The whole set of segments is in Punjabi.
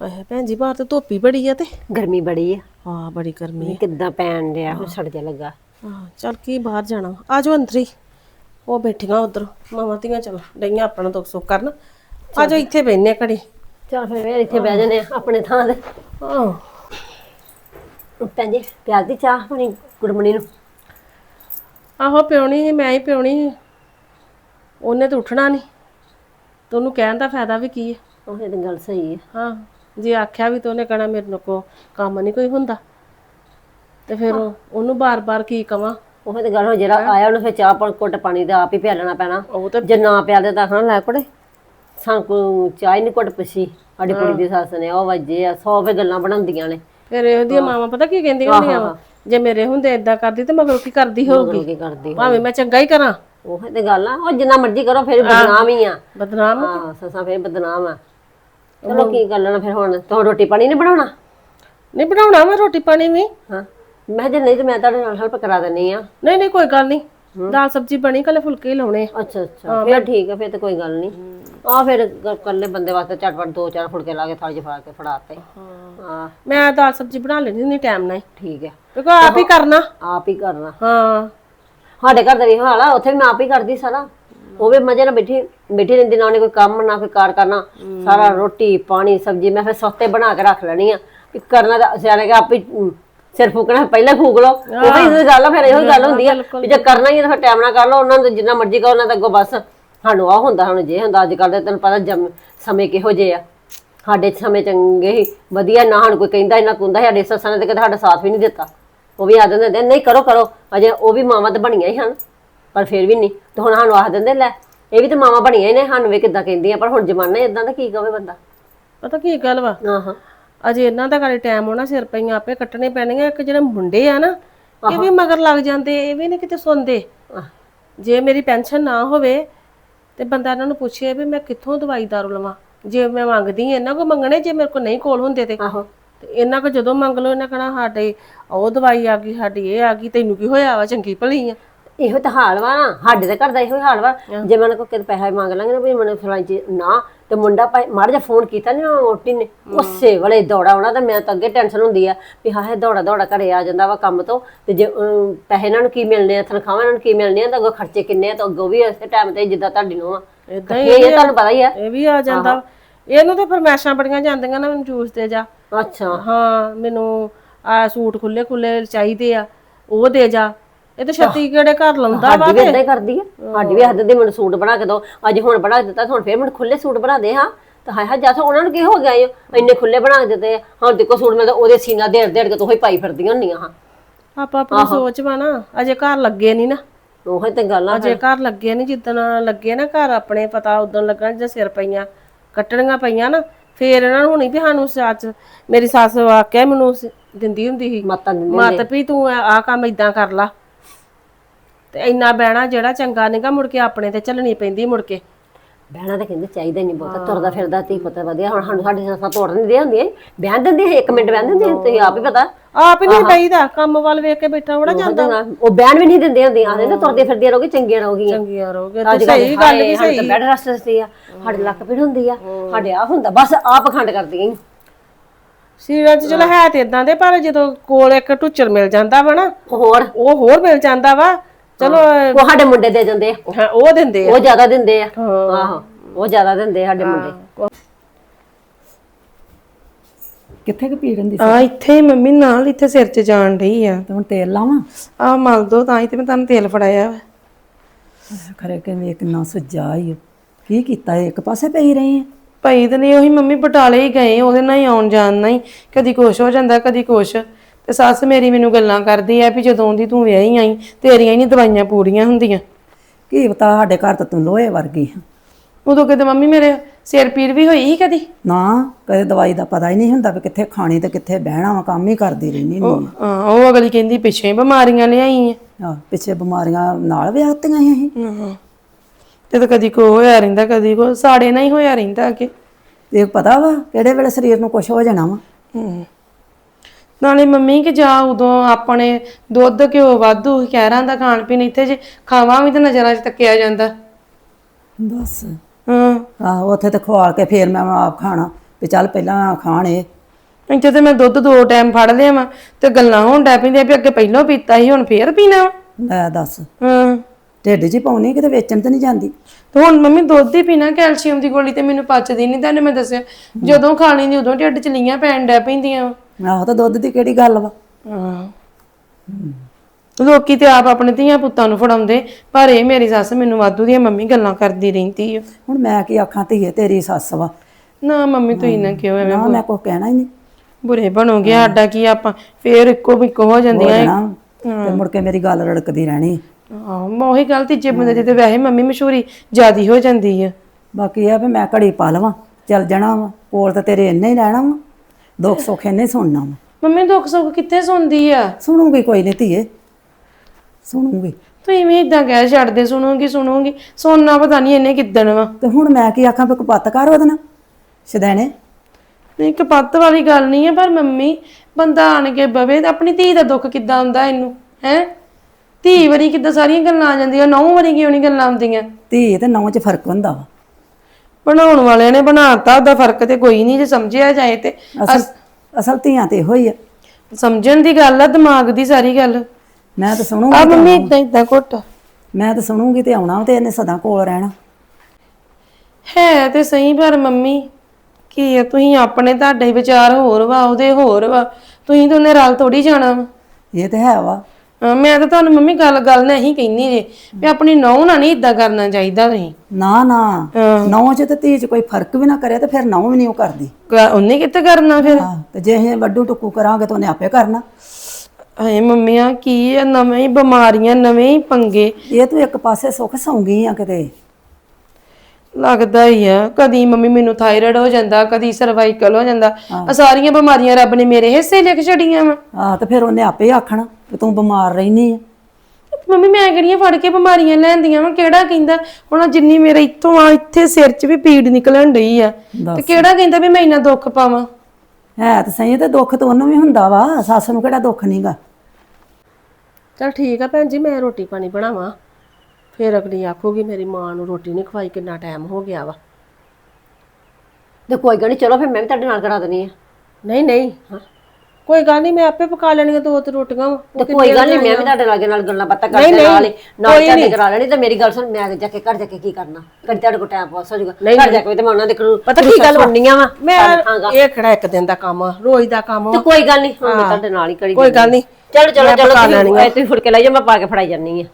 ਹਾਏ ਭੈਣ ਜੀ ਬਾਹਰ ਤੇ ਧੁੱਪ ਹੀ ਬੜੀ ਆ ਤੇ। ਗਰਮੀ ਬੜੀ ਆ। ਹਾਂ ਬੜੀ ਗਰਮੀ ਇਹ ਕਿੱਦਾਂ ਪੈਣ ਡਿਆ ਹੁਣ ਸੜ ਜਾ ਲੱਗਾ। ਹਾਂ ਚੱਲ ਕੀ ਬਾਹਰ ਜਾਣਾ। ਆ ਜਾਓ ਅੰਦਰ ਹੀ। ਉਹ ਬੈਠੀਆਂ ਉਧਰ। ਮਾਵਾਂ ਧੀਆਂ ਚਲ ਡਈਆਂ ਆਪਣਾ ਦੁੱਖ ਸੁੱਖ ਕਰਨ। ਆ ਜਾਓ ਇੱਥੇ ਬੈਠਨੇ ਘੜੀ। ਚਲ ਫਿਰ ਵੇ ਇੱਥੇ ਬਹਿ ਜਨੇ ਆਪਣੇ ਥਾਂ ਤੇ। ਹਾਂ। ਭੈਣ ਜੀ ਪਿਆਜ਼ ਦੀ ਚਾਹ ਬਣੀ ਕੁੜਮਣੀ ਨੂੰ। ਆਹੋ ਪਿਉਣੀ ਸੀ ਮੈਂ ਹੀ ਪਿਉਣੀ ਸੀ। ਉਹਨੇ ਤਾਂ ਉੱਠਣਾ ਨਹੀਂ। ਤੇ ਉਹਨੂੰ ਕਹਿਣ ਦਾ ਫਾਇਦਾ ਵੀ ਕੀ ਹੈ ਉਹ ਇਹ ਤਾਂ ਗੱਲ ਸਹੀ ਹੈ ਹਾਂ। ਜੇ ਆਖਿਆ ਵੀ ਤਾਂ ਉਹਨੇ ਕਹਣਾ ਮੇਰੇ ਨੂੰ ਕੋ ਕੰਮ ਨਹੀਂ ਕੋਈ ਹੁੰਦਾ ਤੇ ਫਿਰ ਉਹ- ਉਹਨੂੰ ਬਾਰ-ਬਾਰ ਕੀ ਕਵਾਂ? ਉਹ ਤਾਂ ਗੱਲ ਹੋ ਜਿਹੜਾ ਆਇਆ ਉਹਨੂੰ ਫਿਰ ਚਾਹ ਪਾ ਘੁੱਟ ਪਾਣੀ ਦਾ ਆਪ ਹੀ ਪਿਆਲਣਾ ਪੈਣਾ। ਉਹ ਤਾਂ ਜੇ ਨਾ ਪਿਆਲੇ ਤਾਂ ਖਾਣ ਲੈ ਕੋੜੇ। ਸਾਨੂੰ ਚਾਹ ਹੀ ਨਹੀਂ ਘੁੱਟ ਪਛੀ ਸਾਡੀ ਕੁੜੀ ਦੀ ਸੱਸ ਨੇ ਉਹ ਵਜੇ ਆ ਸੌ ਵੇ ਗੱਲਾਂ ਬਣਾਉਂਦੀਆਂ ਨੇ। ਫਿਰ ਇਹਦੀਆਂ ਮਾਵਾਂ ਪਤਾ ਕੀ ਕਹਿੰਦੀਆਂ ਹੁੰਦੀਆਂ ਵਾ? ਜੇ ਮੇਰੇ ਹੁੰਦੇ ਇਦਾਂ ਕਰਦੀ ਤੇ ਮਗਰ ਕੀ ਕਰਦੀ ਹੋਊਗੀ? ਕੀ ਕਰਦੀ ਭਾਵੇਂ ਮੈਂ ਚੰਗਾ ਹੀ ਕਰਾਂ। ਉਹ ਤੇ ਗੱਲ ਆ ਉਹ ਜਿੰਨਾ ਮਰਜ਼ੀ ਕਰੋ ਫਿਰ ਬਦਨਾਮ ਹੀ ਆ। ਬਦਨਾਮ? ਹਾਂ ਸੱਸਾਂ ਫਿਰ ਬਦਨਾਮ ਆ। ਚਲੋ ਕੀ ਕਰ ਲੈਣਾ ਫਿਰ ਹੁਣ ਤੂੰ ਰੋਟੀ ਪਾਣੀ ਨਹੀਂ ਬਣਾਉਣਾ? ਨਹੀਂ ਬਣਾਉਣਾ ਵਾ ਰੋਟੀ ਪਾਣੀ ਵੀ। ਹਾਂ। ਮੈਂ ਜੇ ਨਹੀਂ ਤੇ ਮੈਂ ਤੁਹਾਡੇ ਨਾਲ ਹੈਲਪ ਕਰਾ ਦਿੰਨੀ ਆ। ਨਹੀਂ ਨਹੀਂ ਕੋਈ ਗੱਲ ਨਹੀਂ। ਦਾਲ ਸਬਜ਼ੀ ਬਣੀ ਕੱਲੇ ਫੁਲਕੇ ਹੀ ਲਾਉਣੇ। ਅੱਛਾ ਅੱਛਾ। ਫਿਰ ਠੀਕ ਆ ਫਿਰ ਤੇ ਕੋਈ ਗੱਲ ਨਹੀਂ। ਆ ਫਿਰ ਕ- ਇਕੱਲੇ ਬੰਦੇ ਵਾਸਤੇ ਝਟਪਟ ਦੋ ਚਾਰ ਫੁਲਕੇ ਲਾ ਕੇ ਥਾਲੀ 'ਚ ਫੜਾ ਕੇ ਫੜਾਤੇ। ਹਾਂ। ਮੈਂ ਦਾਲ ਸਬਜ਼ੀ ਬਣਾ ਲੈਣੀ ਨਹੀਂ ਟਾਈਮ ਨਾਲ ਠੀਕ ਹੈ ਕਿਉਂਕਿ ਆਪ ਹੀ ਕਰਨਾ। ਆਪ ਹੀ ਕਰਨਾ। ਹਾਂ। ਸਾਡੇ ਘਰ ਦਾ ਵੀ ਹਾਲ ਆ ਉੱਥੇ ਮੈਂ ਆਪ ਹੀ ਕਰਦੀ ਸਾਰਾ। ਉਹ ਵੀ ਮਜੇ ਨਾਲ ਬੈਠੀ ਬੈਠੀ ਰਹਿੰਦੀ ਨਾ ਉਹਨੇ ਕੋਈ ਕੰਮ ਨਾ ਕੋਈ ਕਾਰ ਕਰਨਾ। ਸਾਰਾ ਰੋਟੀ ਪਾਣੀ ਸਬਜ਼ੀ ਮੈਂ ਫਿਰ ਸਸਤੇ ਬਣਾ ਕੇ ਰੱਖ ਲੈਣੀ ਆ। ਕਿ ਕਰਨਾ ਤਾਂ ਸਿਆਣੇ ਕਿ ਆਪ ਸਿਰ ਫੂਕਣਾ ਪਹਿਲਾਂ ਫੂਕ ਲਓ। ਉਹ ਵੀ ਇਹ ਗੱਲ ਆ ਫਿਰ ਇਹੋ ਗੱਲ ਹੁੰਦੀ ਆ। ਵੀ ਜੇ ਕਰਨਾ ਹੀ ਆ ਤਾਂ ਫਿਰ ਟਾਈਮ ਨਾਲ ਕਰ ਲਓ ਉਹਨਾਂ ਨੂੰ ਤਾਂ ਜਿੰਨਾ ਮਰਜ਼ੀ ਕਹੋ ਉਹਨਾਂ ਦਾ ਅੱਗੋਂ ਬਸ। ਸਾਨੂੰ ਆ ਹੁੰਦਾ ਸਾਨੂੰ ਜੇ ਹੁੰਦਾ ਅੱਜ ਕੱਲ ਦੇ ਤੈਨੂੰ ਪਤਾ ਜੰਮ ਸਮੇਂ ਕਿਹੋ ਜਿਹੇ ਆ। ਸਾਡੇ ਸਮੇਂ ਚੰਗੇ ਹੀ ਵਧੀਆ ਨਾ ਸਾਨੂੰ ਕੋਈ ਕਹਿੰਦਾ ਇੰਨਾ ਕੁੰਦਾ ਸਾਡੇ ਸੱਸਾਂ ਨੇ ਤੇ ਕਦੇ ਸਾਡਾ ਸਾਥ ਵੀ ਨਹੀਂ ਦਿੱਤਾ। ਉਹ ਵੀ ਆ ਦਿੰਦੇ ਨਹੀਂ ਕਰੋ ਕਰੋ। ਅਜੇ ਉਹ ਵੀ ਮਾਵਾਂ ਤਾਂ ਬਣੀਆਂ ਹੀ ਹਨ। ਪਰ ਫਿਰ ਵੀ ਨਹੀਂ। ਤੇ ਹੁਣ ਸਾਨੂੰ ਆਖ ਦਿੰਦੇ ਲੈ ਇਹ ਵੀ ਤਾਂ ਮਾਵਾਂ ਬਣੀਆਂ ਨੇ ਸਾਨੂੰ ਵੀ ਕਿੱਦਾਂ ਕਹਿੰਦੀਆਂ ਪਰ ਹੁਣ ਜ਼ਮਾਨਾ ਇਦਾਂ ਦਾ ਕੀ ਕਵੇ ਬੰਦਾ? ਪਤਾ ਕੀ ਗੱਲ ਵਾ? ਹਾਂ ਹਾਂ ਅਜੇ ਇਹਨਾਂ ਦਾ ਕਾਲੇ ਟਾਈਮ ਹੋਣਾ ਸਿਰ ਪਈਆਂ ਆਪੇ ਕੱਟਣੇ ਪੈਣੀਆਂ ਇੱਕ ਜਿਹੜੇ ਮੁੰਡੇ ਆ ਨਾ ਇਹ ਵੀ ਮਗਰ ਲੱਗ ਜਾਂਦੇ ਇਹ ਵੀ ਨਹੀਂ ਕਿਤੇ ਸੁਣਦੇ। ਆਹ, ਜੇ ਮੇਰੀ ਪੈਨਸ਼ਨ ਨਾ ਹੋਵੇ ਤੇ ਬੰਦਾ ਇਹਨਾਂ ਨੂੰ ਪੁੱਛੇ ਵੀ ਮੈਂ ਕਿੱਥੋਂ ਦਵਾਈ ਦਾਰੂ ਲਵਾਂ? ਜੇ ਮੈਂ ਮੰਗਦੀ ਹਾਂ ਇਹਨਾਂ ਕੋ ਮੰਗਣੇ ਜੇ ਮੇਰੇ ਕੋ ਨਹੀਂ ਕੋਲ ਹੁੰਦੇ ਤੇ। ਆਹੋ। ਤੇ ਇਹਨਾਂ ਕੋ ਜਦੋਂ ਮੰਗ ਲਓ ਇਹਨਾਂ ਕਹਣਾ ਸਾਡੇ ਉਹ ਦਵਾਈ ਆ ਗਈ ਸਾਡੀ ਇਹ ਆ ਗਈ ਤੈਨੂੰ ਕੀ ਹੋਇਆ ਵਾ ਚੰਗੀ ਭਲੀ ਆ। ਇਹੋ ਤਾਂ ਹਾਲ ਵਾ ਨਾ ਸਾਡੇ ਦੇ ਘਰ ਦਾ ਇਹੋ ਹੀ ਹਾਲ ਵਾ। ਜੇ ਮੈਨੂੰ ਕੋਈ ਕਿਤੇ ਪੈਸਾ ਮੰਗ ਲਾਂਗੇ ਨਾ ਵੀ ਮੈਨੂੰ ਫਲਾਈ ਨਾ ਤੇ ਮੁੰਡਾ ਭਾਈ ਮਾੜਾ ਜਿਹਾ ਫੋਨ ਕੀਤਾ ਨਾ ਓਟੀ ਨੇ ਉਸੇ ਵੇਲੇ ਦੌੜਾ ਆਉਣਾ ਤਾਂ ਮੈਂ ਤਾਂ ਅੱਗੇ ਟੈਨਸ਼ਨ ਹੁੰਦੀ ਆ ਵੀ ਹਾਂ ਇਹ ਦੌੜਾ ਦੌੜਾ ਘਰੇ ਆ ਜਾਂਦਾ ਵਾ ਕੰਮ ਤੋਂ ਤੇ ਜੇ ਅਮ, ਪੈਸੇ ਇਹਨਾਂ ਨੂੰ ਕੀ ਮਿਲਨੇ ਆ ਤਨਖਾਹਾਂ ਇਹਨਾਂ ਨੂੰ ਕੀ ਮਿਲਨੇ ਆ ਤਾਂ ਅੱਗੋਂ ਖਰਚੇ ਕਿੰਨੇ ਆ ਤਾਂ ਅੱਗੋਂ ਵੀ ਇਸੇ ਟਾਈਮ ਤੇ ਜਿੱਦਾਂ ਤੁਹਾਡੀ ਨੂੰ ਆ। ਏਦਾਂ ਇਹ ਇਹ ਤੁਹਾਨੂੰ ਪਤਾ ਹੀ ਆ। ਇਹ ਵੀ ਆ ਜਾਂਦਾ। ਇਹਨੂੰ ਤੇ ਫਰਮੈਸ਼ਾਂ ਬੜੀਆਂ ਜਾਂਦੀਆਂ ਨਾ ਮੈਨੂੰ ਜੂਸ ਦੇ ਜਾ। ਅੱਛਾ। ਹਾਂ ਮੈਨੂੰ ਆ ਸੂਟ ਖੁੱਲੇ ਖੁੱਲੇ ਚਾਹੀਦੇ ਆ ਉਹ ਦੇ ਜਾ। ਇਹ ਤਾਂ ਛੱਤੀ ਕਿਹੜੇ ਘਰ ਲਾਉਂਦਾ ਵਾ ਸਾਡੀ ਵੀ ਏਦਾਂ ਹੀ ਕਰਦੀ ਆ। ਸਾਡੀ ਵੀ ਹੱਦ ਦੇ ਮੈਨੂੰ ਸੂਟ ਬਣਾ ਕੇ ਦੋ। ਅੱਜ ਹੁਣ ਬਣਾ ਕੇ ਦਿੱਤਾ ਹੁਣ ਫੇਰ ਮੈਨੂੰ ਖੁੱਲੇ ਸੂਟ ਬਣਾ ਦੇ ਹਾਂ ਤਾਂ ਹਾਏ ਹਾਏ ਜੱਸ ਉਹਨਾਂ ਨੂੰ ਕੀ ਹੋ ਗਿਆ ਏ ਇੰਨੇ ਖੁੱਲੇ ਬਣਾ ਕੇ ਦਿੱਤੇ ਆ। ਹੁਣ ਦੇਖੋ ਸੂਟ ਮਿਲਦਾ ਉਹਦੇ ਸੀਨਾ ਦੇੜ ਦੇੜ ਕੇ ਤੂੰ ਹੀ ਪਾਈ ਫਿਰਦੀਆਂ ਹੁੰਦੀਆਂ ਹਾਂ। ਆਪਾਂ ਆਪਣੀ ਸੋਚ ਵਾ ਨਾ ਅਜੇ ਘਰ ਲੱਗੇ ਨਹੀਂ ਨਾ। ਉਹੀ ਤੇ ਗੱਲ ਆ ਅਜੇ ਘਰ ਲੱਗੇ ਨਹੀਂ ਜਿੱਦਣ ਲੱਗੇ ਨਾ ਘਰ ਆਪਣੇ ਪਤਾ ਉਦੋਂ ਲੱਗਣ ਜੇ ਸਿਰ ਪਈਆਂ ਕੱਟਣੀਆਂ ਪਈਆਂ ਨਾ। ਫੇਰ ਇਹਨਾਂ ਨੂੰ ਹੁਣੀ ਵੀ ਸਾਨੂੰ ਸੱਚ ਮੇਰੀ ਸੱਸ ਵਾਕਿਆ ਮੈਨੂੰ ਸ- ਦਿੰਦੀ ਹੁੰਦੀ ਸੀ। ਮਾਤਾ ਦਿੰਦੇ ਮਤ ਵੀ ਤੂੰ ਆ ਕੰਮ ਇਦਾਂ ਕਰ ਲਾ। ਤੇ ਇੰਨਾ ਬਹਿਣਾ ਜਿਹੜਾ ਚੰਗਾ ਨਹੀਂਗਾ ਮੁੜ ਕੇ ਆਪਣੇ ਤੇ ਚੱਲਣੀ ਪੈਂਦੀ ਮੁੜ ਕੇ। ਬਹਿਣਾ ਤਾਂ ਕਹਿੰਦੇ ਚਾਹੀਦਾ ਹੀ ਨਹੀਂ ਬਹੁਤਾ ਤੁਰਦਾ ਫਿਰਦਾ ਤੀ ਪਤਾ ਵਧੀਆ ਹੁਣ ਸਾਨੂੰ ਸਾਡੀ ਸੱਸਾਂ ਤੋੜ ਦਿੰਦੀਆਂ ਹੁੰਦੀਆਂ ਬਹਿਣ ਦਿੰਦੀ ਹੈ ਇੱਕ ਮਿੰਟ ਬਹਿਣ ਦਿੰਦੀ ਤੁਸੀਂ ਆਪ ਹੀ ਪਤਾ। ਆਪ ਹੀ ਨਹੀਂ ਬਈਦਾ ਕੰਮ ਵੱਲ ਵੇਖ ਕੇ ਬੈਠਾ ਹੋਣਾ ਜਾਂਦਾ। ਉਹ ਬਹਿਣ ਵੀ ਨਹੀਂ ਦਿੰਦੇ ਹੁੰਦੇ ਆਦੇ ਨਾ ਤੁਰਦੇ ਫਿਰਦੀਆਂ ਰਹੋਗੇ ਚੰਗੀਆਂ ਰਹੋਗੀਆਂ। ਚੰਗੀਆਂ ਰਹੋਗੇ ਤੇ ਸਹੀ ਗੱਲ ਵੀ ਸਹੀ। ਬੈਡ ਰੈਸਟ ਦਿੱਤੀ ਆ ਸਾਡੇ ਲੱਕ ਪੀੜ ਹੁੰਦੀ ਆ ਸਾਡੇ ਆ ਹੁੰਦਾ ਬਸ ਆਪ ਖੰਡ ਕਰਦੀਆਂ ਈ। ਸੀਰਾਂ ਚ ਚਲੋ ਹੈ ਤੇ ਇਦਾਂ ਦੇ ਪਰ ਜਦੋਂ ਕੋਲ ਇੱਕ ਟੁੱਚਰ ਮਿਲ ਜਾਂਦਾ ਵਾ ਨਾ ਹੋਰ। ਉਹ ਹੋਰ ਮਿਲ ਜਾਂਦਾ ਵਾ ਚਲੋ ਉਹ ਸਾਡੇ ਮੁੰਡੇ ਦੇ ਜਾਂਦੇ ਆ। ਹਾਂ ਉਹ ਦਿੰਦੇ ਆ। ਉਹ ਜ਼ਿਆਦਾ ਦਿੰਦੇ ਆ। ਆਹੋ ਉਹ ਜ਼ਿਆਦਾ ਦਿੰਦੇ ਆ ਸਾਡੇ ਮੁੰਡੇ। ਕਿੱਥੇ ਕੁ ਪੀੜ ਹੁੰਦੀ ਆ ਇੱਥੇ ਮੰਮੀ ਨਾਲ ਇੱਥੇ ਸਿਰ 'ਚ ਜਾਣ ਢਈ ਆ। ਤੇ ਹੁਣ ਤੇਲ ਲਾਵਾਂ? ਆ ਮਲ ਦੋ ਤਾਂ ਹੀ ਤੇ ਮੈਂ ਤੁਹਾਨੂੰ ਤੇਲ ਫੜਾਇਆ ਵਾ। ਖਰੇ ਕਿ ਵੇਖ ਕਿੰਨਾ ਸੁੱਜਾ ਹੀ ਕੀ ਕੀਤਾ? ਇੱਕ ਪਾਸੇ ਪਈ ਰਹੀ ਹੈ ਭਾਈ ਤੇ ਨਹੀਂ ਉਹੀ ਮੰਮੀ ਬਟਾਲੇ ਹੀ ਗਏ ਉਹਦੇ ਨਾਲ ਹੀ ਆਉਣ ਜਾਣ ਨਾਲ ਹੀ। ਕਦੀ ਕੁਛ ਹੋ ਜਾਂਦਾ ਕਦੀ ਕੁਛ। ਤੇ ਸੱਸ ਮੇਰੀ ਮੈਨੂੰ ਗੱਲਾਂ ਕਰਦੀ ਆ ਵੀ ਜਦੋਂ ਦੀ ਤੂੰ ਵਿਆਹੀ ਆਈ ਤੇਰੀਆਂ ਹੀ ਨਹੀਂ ਦਵਾਈਆਂ ਪੂਰੀਆਂ ਹੁੰਦੀਆਂ। ਕੀ ਪਤਾ ਸਾਡੇ ਘਰ ਤਾਂ ਤੂੰ ਲੋਹੇ ਵਰਗੀ ਹੈ ਉਦੋਂ ਕਿਤੇ ਮੰਮੀ ਮੇਰੇ ਸਿਰ ਪੀੜ ਵੀ ਹੋਈ ਸੀ ਕਦੀ? ਨਾ ਕਦੇ ਦਵਾਈ ਦਾ ਪਤਾ ਹੀ ਨਹੀਂ ਹੁੰਦਾ ਵੀ ਕਿੱਥੇ ਖਾਣੀ ਤੇ ਕਿੱਥੇ ਬਹਿਣਾ ਵਾ ਕੰਮ ਹੀ ਕਰਦੀ ਰਹਿੰਦੀ ਨਹੀਂ ਹਾਂ ਉਹ ਅਗਲੀ ਕਹਿੰਦੀ ਪਿੱਛੇ ਬਿਮਾਰੀਆਂ ਲਿਆਈ ਆ। ਆ ਪਿੱਛੇ ਬਿਮਾਰੀਆਂ ਨਾਲ ਵਿਆਹਤੀਆਂ ਸੀ ਅਸੀਂ। ਹਾਂ ਤੇ ਤਾਂ ਕਦੀ ਕੋ ਹੋਇਆ ਰਹਿੰਦਾ ਕਦੀ ਕੋ ਸਾੜੇ ਨਾਲ ਹੀ ਹੋਇਆ ਰਹਿੰਦਾ ਕਿ ਤੇ ਪਤਾ ਵਾ ਕਿਹੜੇ ਵੇਲੇ ਸਰੀਰ ਨੂੰ ਕੁਝ ਹੋ ਜਾਣਾ ਵਾ। ਹਮ। ਨਾਲੇ ਮੰਮੀ ਕਿ ਜਾ ਉਦੋਂ ਆਪਣੇ ਦੁੱਧ ਘਿਓ ਵਾਧੂ ਕਹਿਰਾਂ ਦਾ ਖਾਣ ਪੀਣ ਇੱਥੇ ਜੇ ਖਾਵਾਂ ਵੀ ਤਾਂ ਨਜ਼ਰਾਂ 'ਚ ਤੱਕਿਆ ਜਾਂਦਾ। ਬਸ ਹਾਂ। ਆਹੋ ਉੱਥੇ ਤੇ ਖਵਾ ਕੇ ਫੇਰ ਮੈਂ ਆਪ ਖਾਣਾ ਵੀ ਚੱਲ ਪਹਿਲਾਂ ਖਾਣ ਇਹ। ਇੱਥੇ ਤੇ ਮੈਂ ਦੁੱਧ ਦੋ ਟਾਈਮ ਫੜ ਲਿਆ ਵਾ ਤੇ ਗੱਲਾਂ ਹੋਣ ਡੈ ਪੈਂਦੀਆਂ ਵੀ ਅੱਗੇ ਪਹਿਲਾਂ ਪੀਤਾ ਸੀ ਹੁਣ ਫੇਰ ਪੀਣਾ ਵਾ। ਲੈ ਦੱਸ। ਹਾਂ। ਢਿੱਡ 'ਚ ਹੀ ਪਾਉਣੀ ਕਿਤੇ ਵੇਚਣ ਤੇ ਨਹੀਂ ਜਾਂਦੀ। ਤੇ ਹੁਣ ਮੰਮੀ ਦੁੱਧ ਹੀ ਪੀਣਾ ਕੈਲਸ਼ੀਅਮ ਦੀ ਗੋਲੀ ਤੇ ਮੈਨੂੰ ਪਚਦੀ ਨਹੀਂ ਤੁਹਾਨੂੰ ਮੈਂ ਦੱਸਿਆ। ਜਦੋਂ ਖਾਣੀ ਦੀ ਉਦੋਂ ਢਿੱਡ ਚ ਲੀਆਂ ਪੈਣ ਡੈ ਪੈਂਦੀਆਂ ਵਾ। ਆਹੋ ਤਾਂ ਦੁੱਧ ਦੀ ਕਿਹੜੀ ਗੱਲ ਵਾ? ਹਾਂ। ਲੋਕੀ ਤੇ ਆਪ ਆਪਣੇ ਧੀਆਂ ਪੁੱਤਾਂ ਨੂੰ ਫੜਾਉਂਦੇ ਪਰ ਇਹ ਮੇਰੀ ਸੱਸ ਮੈਨੂੰ ਵਾਧੂ ਦੀਆਂ ਮੰਮੀ ਗੱਲਾਂ ਕਰਦੀ ਰਹਿੰਦੀ ਆ। ਹੁਣ ਮੈਂ ਕੀ ਆਖਾਂ ਧੀਏ ਤੇਰੀ ਸੱਸ ਵਾ। ਨਾ ਮੰਮੀ ਤੁਸੀਂ ਨਾ ਕਿਉਂ ਐਵੇਂ ਨਾ ਮੈਂ ਕੁਛ ਕਹਿਣਾ ਹੀ ਨਹੀਂ। ਬੁਰੇ ਬਣੋਗੇ ਸਾਡਾ ਕੀ ਆਪਾਂ? ਫੇਰ ਇੱਕੋ ਇੱਕੋ ਹੋ ਜਾਂਦੀਆਂ ਤੇ ਮੁੜ ਕੇ ਮੇਰੀ ਗੱਲ ਰੜਕਦੀ ਰਹਿਣੀ। ਹਾਂ ਮੈਂ ਉਹੀ ਗੱਲ ਤੀਜੇ ਬੰਦੇ ਤੇ ਵੈਸੇ ਮੰਮੀ ਮਸ਼ਹੂਰੀ ਜਿਆਦੀ ਹੋ ਜਾਂਦੀ ਆ। ਬਾਕੀ ਆ ਵੀ ਮੈਂ ਘੜੀ ਪਾ ਲਵਾਂ ਚੱਲ ਜਾਣਾ ਵਾ। ਕੋਲ ਤਾਂ ਤੇਰੇ ਇੰਨੇ ਹੀ ਰਹਿਣਾ ਵਾ। ਦੁੱਖ ਸੁੱਖ ਹੀ ਸੁਣਨਾ ਵਾ। ਮੰਮੀ ਦੁੱਖ ਸੁੱਖ ਕਿੱਥੇ ਸੁਣਦੀ ਆ? ਸੁਣੂਗੀ ਕੋਈ ਨਹੀਂ ਧੀਏ। ਸੁਣੂਗੀ। ਤੁਸੀਂ ਵੀ ਇਦਾਂ ਕਹਿ ਛੱਡਦੇ ਸੁਣੂਗੀ ਸੁਣੂਗੀ। ਸੋਨਾ ਪਤਾ ਨਹੀਂ ਇਹਨੇ ਕਿੱਦਣ ਵਾ। ਤੇ ਹੁਣ ਮੈਂ ਕੀ ਆਖਾਂ ਵੀ ਕਪੱਤ ਕਰ ਉਹਦੇ ਨਾਲ ਸ਼ਦੈਣੇ। ਨਹੀਂ ਕਪੱਤ ਵਾਲੀ ਗੱਲ ਨਹੀਂ ਹੈ ਪਰ ਮੰਮੀ ਬੰਦਾ ਆਣ ਕੇ ਬਵੇ ਤੇ ਆਪਣੀ ਧੀ ਦਾ ਦੁੱਖ ਕਿੱਦਾਂ ਹੁੰਦਾ ਇਹਨੂੰ ਹੈ? ਧੀ ਵਾਰੀ ਕਿੱਦਾਂ ਸਾਰੀਆਂ ਗੱਲਾਂ ਆ ਜਾਂਦੀਆਂ ਨੌ ਵਾਰੀ ਕਿਉਂ ਨਹੀਂ ਗੱਲਾਂ ਆਉਂਦੀਆਂ? ਧੀ ਤੇ ਨੌਂ 'ਚ ਫ਼ਰਕ ਹੁੰਦਾ ਵਾ। ਬਣਾਉਣ ਵਾਲਿਆਂ ਨੇ ਬਣਾਤਾ ਉਹਦਾ ਫ਼ਰਕ ਤੇ ਕੋਈ ਨਹੀਂ ਜੇ ਸਮਝਿਆ ਜਾਏ ਤੇ। ਅਸਲ ਅਸਲ ਧੀਆਂ ਤੇ ਇਹੋ ਹੀ ਆ। ਸਮਝਣ ਦੀ ਗੱਲ ਆ ਦਿਮਾਗ ਦੀ ਸਾਰੀ ਗੱਲ। ਮੈਂ ਤਾਂ ਸੁਣੂਗੀ ਆ ਮੰਮੀ ਇਦਾਂ ਇਦਾਂ ਘੁੱਟ। ਮੈਂ ਤਾਂ ਸੁਣੂਗੀ ਤੇ ਆਉਣਾ ਤੇ ਇਹਨੇ ਸਦਾ ਕੋਲ ਰਹਿਣਾ। ਹੈ ਤੇ ਸਹੀ ਪਰ ਮੰਮੀ ਕੀ ਆ ਤੁਸੀਂ ਆਪਣੇ ਤੁਹਾਡੇ ਵਿਚਾਰ ਹੋਰ ਵਾ ਉਹਦੇ ਹੋਰ ਵਾ। ਤੁਸੀਂ ਤਾਂ ਉਹਨੇ ਰਲ ਥੋੜੀ ਜਾਣਾ ਵਾ। ਇਹ ਤੇ ਹੈ ਵਾ। ਮੈਂ ਤਾਂ ਤੁਹਾਨੂੰ ਮੰਮੀ ਗੱਲ ਗੱਲ ਨਾਲ ਹੀ ਕਹਿੰਨੀ ਜੇ ਵੀ ਆਪਣੀ ਨੌਂ ਨਾਲ ਨਹੀਂ ਇਦਾਂ ਕਰਨਾ ਚਾਹੀਦਾ ਤੁਸੀਂ। ਨਾ ਨਾ। ਨੌਂ 'ਚ ਤੇ ਧੀ 'ਚ ਕੋਈ ਫ਼ਰਕ ਵੀ ਨਾ ਕਰੇ ਤੇ ਫਿਰ ਨੌਂ ਵੀ ਨਹੀਂ ਉਹ ਕਰਦੀ। ਕ- ਉਹਨੇ ਕਿੱਥੇ ਕਰਨਾ ਫਿਰ? ਹਾਂ ਤੇ ਜੇ ਇਹ ਵੱਡੂ ਟੁੱਕੂ ਕਰਾਂਗੇ ਤਾਂ ਉਹਨੇ ਆਪੇ ਕਰਨਾ। ਹਏ ਮੰਮੀਆਂ ਕੀ ਆ ਨਵੇਂ ਹੀ ਬਿਮਾਰੀਆਂ ਨਵੇਂ ਹੀ ਪੰਗੇ। ਇਹ ਤੂੰ ਇੱਕ ਪਾਸੇ ਸੁੱਖ ਸੌਂਗੀ ਆ ਕਿਤੇ। ਲੱਗਦਾ ਹੀ ਆ। ਕਦੀ ਮੰਮੀ ਮੈਨੂੰ ਥਾਇਰਾਇਡ ਹੋ ਜਾਂਦਾ ਕਦੀ ਸਰਵਾਈਕਲ ਹੋ ਜਾਂਦਾ। ਆ ਸਾਰੀਆਂ ਬਿਮਾਰੀਆਂ ਰੱਬ ਨੇ ਮੇਰੇ ਹਿੱਸੇ ਲਿਖ ਛੜੀਆਂ ਵਾ। ਆ ਤੇ ਫਿਰ ਉਹਨੇ ਆਪੇ ਆਖਣਾ ਕਿ ਤੂੰ ਬਿਮਾਰ ਰਹਿਨੀ ਆ। ਮੰਮੀ ਮੈਂ ਕਿਹੜੀਆਂ ਫੜ ਕੇ ਬਿਮਾਰੀਆਂ ਲੈਂਦੀਆਂ ਵਾ? ਕਿਹੜਾ ਕਹਿੰਦਾ? ਹੁਣ ਆਹ ਜਿੰਨੀ ਮੇਰੇ ਇੱਥੋਂ ਆ ਇੱਥੇ ਸਿਰ 'ਚ ਵੀ ਪੀੜ ਨਿਕਲਣ ਡਈ ਆ। ਤੇ ਕਿਹੜਾ ਕਹਿੰਦਾ ਵੀ ਮੈਂ ਇੰਨਾ ਦੁੱਖ ਪਾਵਾਂ? ਹੈ ਤੇ ਸਹੀ ਤੇ ਦੁੱਖ ਤਾਂ ਉਹਨੂੰ ਵੀ ਹੁੰਦਾ ਵਾ। ਸੱਸ ਨੂੰ ਕਿਹੜਾ ਦੁੱਖ ਨਹੀਂਗਾ ਚਲ ਠੀਕ ਆ ਭੈਣ ਜੀ ਮੈਂ ਰੋਟੀ ਪਾਣੀ ਬਣਾਵਾਂ। ਫਿਰ ਅਗਲੀ ਆਖੂਗੀ ਮੇਰੀ ਮਾਂ ਨੂੰ ਰੋਟੀ ਨਹੀਂ ਖਵਾਈ ਕਿੰਨਾ ਟਾਈਮ ਹੋ ਗਿਆ ਵਾ। ਤੇ ਕੋਈ ਗੱਲ ਨਹੀਂ ਚਲੋ ਫਿਰ ਮੈਂ ਵੀ ਤੁਹਾਡੇ ਨਾਲ ਕਰਾ ਦਨੀ ਆ ਨਹੀਂ ਨਹੀਂ ਕੋਈ ਗੱਲ ਨਹੀਂ ਮੈਂ ਆਪੇ ਪਕਾ ਲੈਣੀਆਂ ਦੋ ਤੇ ਰੋਟੀਆਂ ਵਾ। ਤੇ ਕੋਈ ਗੱਲ ਨਹੀਂ ਮੈਂ ਵੀ ਤੁਹਾਡੇ ਲਾਗੇ ਨਾਲ ਗੱਲਾਂ ਬਾਤਾਂ ਕਰਦੇ ਨਹੀਂ, ਨਾਲ ਹੀ ਨਾਲ ਕੋਈ ਨਹੀਂ। ਕਰਾ ਲੈਣੀ ਤੇ ਮੇਰੀ ਗੱਲ ਸੁਣ ਮੈਂ ਜਾ ਕੇ ਘਰ ਜਾ ਕੇ ਕੀ ਕਰਨਾ? ਕਦੀ ਤੁਹਾਡੇ ਕੋਲ ਟਾਈਮ ਪਾਸ ਹੋ ਜਾਊਗਾ। ਘਰ ਜਾ ਕੇ ਵੀ ਤੇ ਮੈਂ ਉਹਨਾਂ ਦੇ ਕੋਲ ਪਤਾ ਕੀ ਗੱਲ? ਸੁਣਨੀਆਂ ਵਾ? ਮੈਂ ਇਹ ਕਿਹੜਾ ਇੱਕ ਦਿਨ ਦਾ ਕੰਮ ਆ ਰੋਜ਼ ਦਾ ਕੰਮ ਤੇ ਕੋਈ ਗੱਲ ਨਹੀਂ ਹੁਣ ਮੈਂ ਤੁਹਾਡੇ ਨਾਲ ਹੀ ਕਰੀ ਕੋਈ ਗੱਲ ਨਹੀਂ ਚਲੋ ਚਲੋ ਚਲੋ ਤੁਸੀਂ ਫੁੜ ਕੇ ਲੈ ਜਾਓ ਮੈਂ ਪਾ ਕੇ ਫੜਾਈ ਜਾਨੀ ਆ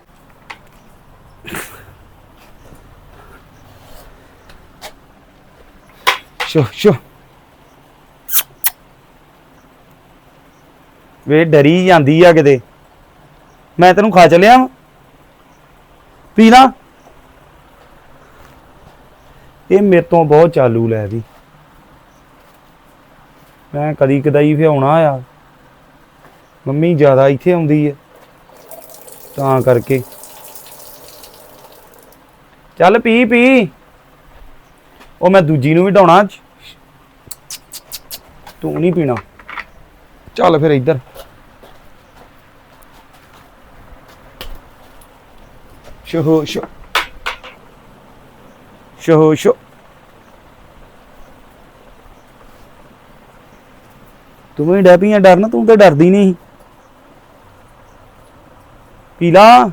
ਸ਼ੋ ਸ਼ੋ। ਵੇ, ਡਰੀ ਜਾਂਦੀ ਆ ਕਿਤੇ। ਮੈਂ ਤੈਨੂੰ ਖਾ ਚਲਿਆ ਪੀ ਲਾ। ਇਹ ਮੇਰੇ ਤੋਂ ਬਹੁਤ ਚਾਲੂ ਲੈ ਵੀ ਮੈਂ ਕਦੀ ਕਦਾਈ ਫਿਆਉਣਾ ਆ। ਮੰਮੀ ਜ਼ਿਆਦਾ ਇੱਥੇ ਆਉਂਦੀ ਹੈ ਤਾਂ ਕਰਕੇ। ਚੱਲ ਪੀ ਪੀ। ਉਹ ਮੈਂ ਦੂਜੀ ਨੂੰ ਵੀ ਡਾਉਣਾ ਤੂੰ ਨਹੀਂ ਪੀਣਾ। ਚੱਲ ਫਿਰ ਇੱਧਰ। ਸ਼ੋ ਸ਼ੋ। ਸ਼ੋ ਸ਼ੋ। ਤੂੰ ਵੀ ਡੈ ਪਈਆਂ ਡਰਨਾ ਤੂੰ ਤਾਂ ਡਰਦੀ ਨਹੀਂ। ਪੀਲਾ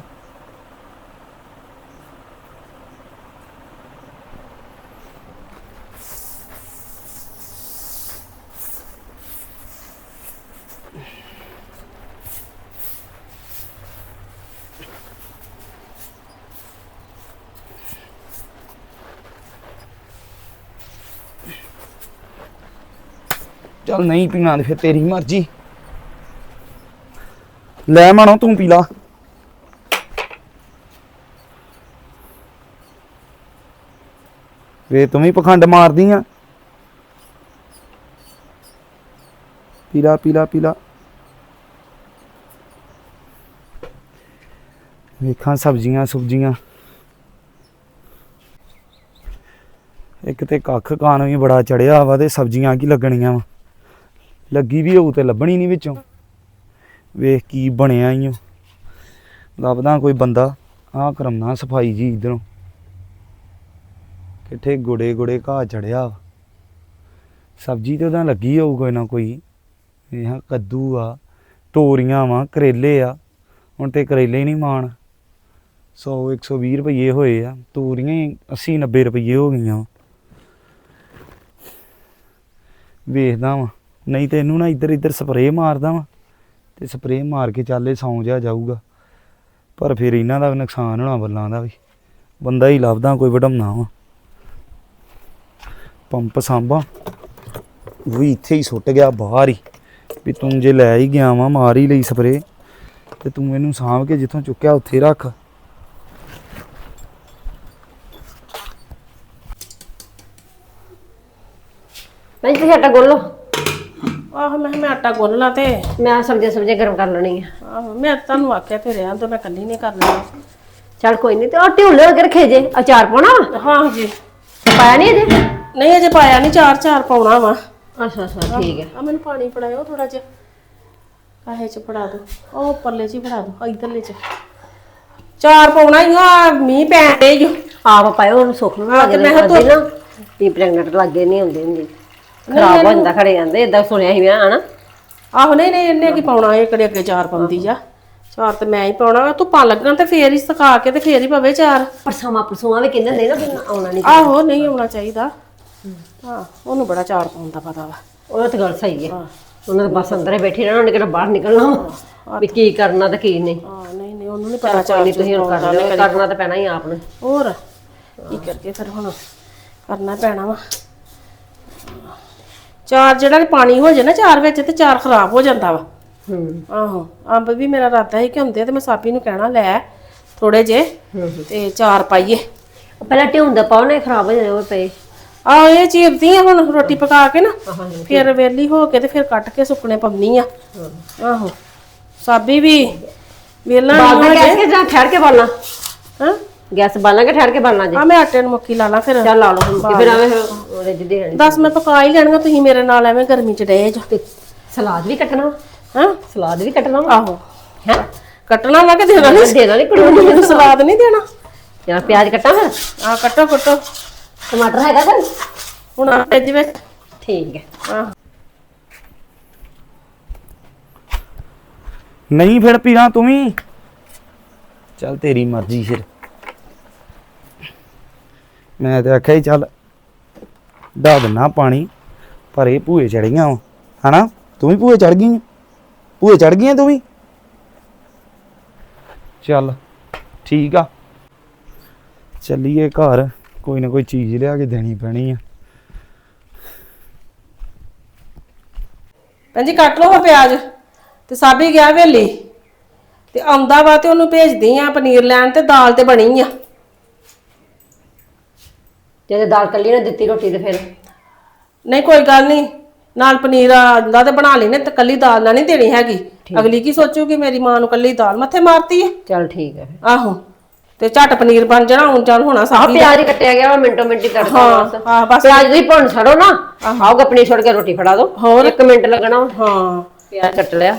ਚੱਲ ਨਹੀਂ ਪੀਣਾ ਤੇ ਫਿਰ ਤੇਰੀ ਮਰਜ਼ੀ। ਲੈ ਮਾਣੋ ਤੂੰ ਪੀ ਲਾ। ਵੇ ਤੂੰ ਵੀ ਪਖੰਡ ਮਾਰਦੀ ਆ। ਪੀਲਾ ਪੀਲਾ ਪੀਲਾ ਵੇਖਾਂ ਸਬਜ਼ੀਆਂ, ਸੁਬਜ਼ੀਆਂ। ਇੱਕ ਤੇ ਕੱਖ ਕਾਨ ਵੀ ਬੜਾ ਚੜਿਆ ਵਾ ਤੇ ਸਬਜ਼ੀਆਂ ਕੀ ਲੱਗਣੀਆਂ ਵਾ। ਲੱਗੀ ਵੀ ਹੋਊ ਤੇ ਲੱਭਣੀ ਨਹੀਂ ਵਿੱਚੋਂ। ਵੇਖ ਕੀ ਬਣਿਆ ਈ ਓ। ਲੱਭਦਾ ਕੋਈ ਬੰਦਾ, ਆਹ ਕਰਮਨਾ ਸਫ਼ਾਈ ਜੀ ਇਧਰੋਂ। ਕਿੱਥੇ ਗੁੜੇ ਗੁੜੇ ਘਾਹ ਚੜਿਆ ਵਾ। ਸਬਜ਼ੀ ਤੇ ਉਹਦਾ ਲੱਗੀ ਹੋਊ ਕੋਈ ਨਾ ਕੋਈ। ਇਹ ਆ ਕੱਦੂ ਆ ਤੋਰੀਆਂ ਵਾ, ਕਰੇਲੇ ਆ। ਹੁਣ ਤੇ ਕਰੇਲੇ ਨਹੀਂ ਮਾਣ। 100 120 ਰੁਪਏ ਹੋਏ ਆ। ਤੋਰੀਆਂ ਹੀ 80 90 ਰੁਪਏ ਹੋ ਗਈਆਂ। ਵਾਂ। ਵੇਖਦਾ ਵਾਂ। ਨਹੀਂ ਤੇ ਇਹਨੂੰ ਨਾ ਇੱਧਰ ਇੱਧਰ ਸਪਰੇਅ ਮਾਰਦਾ ਵਾਂ ਤੇ ਸਪਰੇਅ ਮਾਰ ਕੇ ਚੱਲੇ ਸੌਂ ਜਾ ਜਾਊਗਾ। ਪਰ ਫਿਰ ਇਹਨਾਂ ਦਾ ਨੁਕਸਾਨ ਹੋਣਾ ਬੱਲਾਂ ਦਾ ਵੀ। ਬੰਦਾ ਹੀ ਲੱਭਦਾ, ਕੋਈ ਵਡਮਨਾ ਵਾ। ਪੰਪ ਸਾਂਭਾ। ਵੀ ਇੱਥੇ ਹੀ ਸੁੱਟ ਗਿਆ ਬਾਹਰ ਹੀ। ਵੀ ਤੂੰ ਜੇ ਲੈ ਹੀ ਗਿਆ ਵਾ ਮਾਰ ਹੀ ਲਈ ਸਪਰੇ ਤੇ ਤੂੰ ਇਹਨੂੰ ਸਾਂਭ ਕੇ ਜਿੱਥੋਂ ਚੁੱਕਿਆ ਉੱਥੇ ਰੱਖ। ਭੈਣ ਤੁਸੀਂ ਆਟਾ ਗੁੰਨ ਲਓ ਆਹੋ ਮੈਂ ਕਿਹਾ ਮੈਂ ਆਟਾ ਗੁੰਨ ਲਾਂ ਤੇ। ਮੈਂ ਸਬਜ਼ੀ ਸਬਜ਼ੀ ਗਰਮ ਕਰ ਲੈਣੀ ਆ। ਆਹੋ ਮੈਂ ਤੁਹਾਨੂੰ ਆਖਿਆ ਤੇ ਰਿਆਂ ਤਾਂ ਮੈਂ ਕੱਲੀ ਨਹੀਂ ਕਰਨਾ। ਚਲ ਕੋਈ ਨਹੀਂ ਤੇ ਉਹ ਢਿਉਲੇ ਵਰਗੇ ਰੱਖੇ ਜੇ ਅਚਾਰ ਪਾਉਣਾ ਵਾ? ਹਾਂ ਜੀ। ਪਾਇਆ ਨਹੀਂ ਅਜੇ? ਨਹੀਂ ਅਜੇ ਪਾਇਆ ਨਹੀਂ ਚਾਰ ਚਾਰ ਪਾਉਣਾ ਵਾ। ਅੱਛਾ ਅੱਛਾ ਠੀਕ ਹੈ ਆ ਮੈਨੂੰ ਪਾਣੀ ਫੜਾਇਓ ਥੋੜਾ ਜਿਹਾ। ਕਾਹੇ ਚ ਫੜਾ ਦੋ। ਉਹ ਪਰਲੇ ਚ ਹੀ ਫੜਾ ਦੋ ਇਧਰਲੇ ਚ। ਚਾਰ ਪਾਉਣਾ ਹੀ ਆ ਮੀਂਹ ਪੈਣ ਦੇ ਜੋ ਆਪ ਪਾਇਓ ਉਹਨੂੰ ਸੁੱਖ ਨੂੰ ਹਾਂ, ਤੇ ਮੈਂ ਕਿਹਾ ਲੱਗੇ ਨਾ। ਤੀ ਪ੍ਰੈਗਨੈਂਟ ਲੱਗੇ ਨਹੀਂ ਹੁੰਦੇ ਹੁੰਦੇ। ਖਰਾਬ ਹੋ ਜਾਂਦਾ ਖੜੇ ਜਾਂਦੇ ਇਦਾਂ ਸੁਣਿਆ ਸੀ ਮੈਂ ਹਨਾ? ਆਹੋ ਨਹੀਂ ਨਹੀਂ ਇਹਨੇ ਕੀ ਪਾਉਣਾ ਇਹ ਕਿਹੜੇ ਅੱਗੇ ਚਾਰ ਪਾਉਂਦੀ ਆ? ਚਾਰ ਤੇ ਮੈਂ ਹੀ ਪਾਉਣਾ ਧੁੱਪਾਂ ਲੱਗਣ ਤੇ ਫੇਰ ਹੀ ਸੁਕਾ ਕੇ ਤੇ ਫੇਰ ਹੀ ਪਵੇ ਚਾਰ। ਪਰਸਾਵਾਂ ਪਰਸੂਆਂ ਵੀ ਕਹਿੰਦੇ ਹੁੰਦੇ ਨਾ ਵੀ ਆਉਣਾ ਨਹੀਂ ਆਹੋ ਨਹੀਂ ਆਉਣਾ ਚਾਹੀਦਾ। ਹਾਂ ਉਹਨੂੰ ਬੜਾ ਚਾਰ ਪਾਉਣ ਦਾ ਪਤਾ ਵਾ। ਉਹ ਤਾਂ ਗੱਲ ਸਹੀ ਹੈ। ਉਹਨਾਂ ਦੇ ਬਸ ਅੰਦਰੇ ਬੈਠੇ ਰਹਿਣਾ ਉਹਨੇ ਕਿਹੜਾ ਬਾਹਰ ਨਿਕਲਣਾ ਵਾ। ਕੀ ਕਰਨਾ ਤੇ ਕੀ ਨਹੀਂ। ਹਾਂ ਨਹੀਂ ਨਹੀਂ ਉਹਨੂੰ ਨਹੀਂ ਪਤਾ ਨਹੀਂ ਤੁਸੀਂ ਹੁਣ ਕਰ ਲਿਓ ਕਰਨਾ ਤਾਂ ਪੈਣਾ ਹੀ ਆਪ ਨੂੰ। ਹੋਰ ਕੀ ਕਰਕੇ ਫਿਰ ਹੁਣ? ਕਰਨਾ ਪੈਣਾ ਵਾ। ਚਾਰ ਜਿਹੜਾ ਪਾਣੀ ਹੋ ਨਾ ਚਾਰ ਵਿੱਚ ਤੇ ਚਾਰ ਖਰਾਬ ਹੋ ਜਾਂਦਾ ਵਾ। ਹੂੰ। ਆਹੋ ਅੰਬ ਵੀ ਮੇਰਾ ਰਾਤਾ ਸੀ ਕਿ ਹੁੰਦੇ ਤੇ ਮੈਂ ਸਾਪੀ ਨੂੰ ਕਹਿਣਾ ਲੈ ਥੋੜੇ ਜੇ ਤੇ ਚਾਰ ਪਾਈਏ। ਪਹਿਲਾਂ ਢਿਉਂਦਾ ਇਹ ਖਰਾਬ ਹੋ ਜਾਣੇ ਉਹ ਪਏ। ਆ ਇਹ ਚੀਰਦੀ ਆ ਹੁਣ ਰੋਟੀ ਪਕਾ ਕੇ ਨਾ ਫਿਰ ਵੇਲੀ ਹੋ ਕੇ ਤੇ ਫਿਰ ਕੱਟ ਕੇ ਸੁੱਕਣੇ ਪਾਉਣੀ ਆ। ਆਹੋ ਸਾਬੀ ਵੀ ਵੇਲਾ ਬਾਲਣਾ ਗੈਸ ਕੇ ਜਾਂ ਠਹਿਰ ਕੇ ਬਾਲਣਾ? ਹਾਂ? ਗੈਸ ਬਾਲਾਂਗੇ ਠਹਿਰ ਕੇ ਬਾਲਣਾ ਜੀ। ਆ ਮੈਂ ਆਟੇ ਨੂੰ ਮੱਕੀ ਲਾ ਲਾਂ ਫਿਰ। ਚੱਲ ਲਾ ਲਓ ਹੁਣ ਕਿ ਫਿਰ ਐਵੇਂ ਰਿੱਝਦੇ ਰਹਿਣੇ ਦੱਸ ਮੈਂ ਪਕਾ ਹੀ ਲੈਣਗਾ ਤੁਸੀਂ ਮੇਰੇ ਨਾਲ ਐਵੇਂ ਗਰਮੀ ਚ ਡਏ ਜੋ। ਤੇ ਸਲਾਦ ਵੀ ਕੱਟਣਾ। ਹਾਂ? ਸਲਾਦ ਵੀ ਕੱਟਣਾ ਵਾ। ਆਹੋ। ਹੈਂ? ਕੱਟਣਾ ਵਾ ਕਿ ਦੇਣਾ ਨਹੀਂ? ਦੇਣਾ ਨਹੀਂ ਕੁੜੀ ਨੂੰ ਸਲਾਦ ਨਹੀਂ ਦੇਣਾ। ਜਾਂ ਪਿਆਜ਼ ਕੱਟਾਂ ਫਿਰ? ਆ ਕੱਟੋ ਕੱਟੋ। ਟਮਾਟਰ ਹੈਗਾ ਫਿਰ? ਹੁਣ ਆ ਫ੍ਰਿਜ ਵਿੱਚ ਠੀਕ ਹੈ। ਆ ਨਹੀਂ ਫਿਰ ਪੀਣਾ ਤੂੰ ਵੀ। ਚੱਲ ਤੇਰੀ ਮਰਜ਼ੀ ਫਿਰ। ਮੈਂ ਤੇ ਆਖਿਆ ਹੀ ਚੱਲ ਡਾ ਦਿੰਨਾ ਪਾਣੀ, ਪਰ ਇਹ ਭੂਏ ਚੜ ਹਨਾ? ਤੂੰ ਵੀ ਭੂਏ ਚੜ ਗਈ ਆਂ? ਭੂਏ ਚੜ ਗਈ ਤੂੰ ਵੀ? ਚੱਲ, ਠੀਕ ਆ। ਚੱਲੀਏ ਘਰ, ਕੋਈ ਨਾ ਕੋਈ ਚੀਜ਼ ਲਿਆ ਕੇ ਦੇਣੀ ਪੈਣੀ ਆ। ਭੈਣ ਜੀ, ਕੱਟ ਲਓ ਹਾਂ ਪਿਆਜ਼। ਤੇ ਸਾਬੀ ਗਿਆ ਵੇਲੀ। ਤੇ ਆਉਂਦਾ ਵਾ ਤੇ ਉਹਨੂੰ ਭੇਜਦੀ ਆ ਪਨੀਰ ਲੈਣ ਤੇ ਦਾਲ ਤੇ ਬਣੀ ਆ। ਜੇ ਦਾਲ ਕੱਲੀ ਨਾ ਦਿੱਤੀ ਰੋਟੀ ਤੇ ਫਿਰ? ਨਹੀਂ ਕੋਈ ਗੱਲ ਨਹੀਂ। ਨਾਲ ਪਨੀਰ ਆਂਦਾ ਤੇ ਬਣਾ ਲੈਨੇ ਤੇ ਕੱਲੀ ਦਾਲ ਨਾ ਨਹੀਂ ਦੇਣੀ ਹੈਗੀ। ਅਗਲੀ ਕੀ ਸੋਚੂਗੀ ਮੇਰੀ ਮਾਂ ਨੂੰ ਕੱਲੀ ਦਾਲ ਮੱਥੇ ਮਾਰਤੀ ਹੈ? ਚੱਲ ਠੀਕ ਹੈ ਆਹੋ। ਤੇ ਝਟ ਪਨੀਰ ਬਣ ਜਾਣਾ ਹੁਣ ਚੱਲ ਹੋਣਾ ਆ ਸਾਬੀ ਪਿਆਜ਼ ਹੀ ਕੱਟਿਆ ਗਿਆ ਵਾ ਮਿੰਟੋ ਮਿੰਟੀ ਤੜਕਾ ਹਾਂ, ਬਸ। ਹਾਂ, ਬਸ। ਪਿਆਜ਼ ਤੁਸੀਂ ਭੁੰਨ ਛੜੋ ਨਾ। ਆਓਗਾ ਪਨੀਰ ਛੋੜ ਕੇ ਰੋਟੀ ਫੜਾ ਦਿਓ ਹੋਰ? ਇੱਕ ਮਿੰਟ ਲੱਗਣਾ ਵਾ। ਹਾਂ। ਪਿਆਜ਼ ਕੱਟ ਲਿਆ।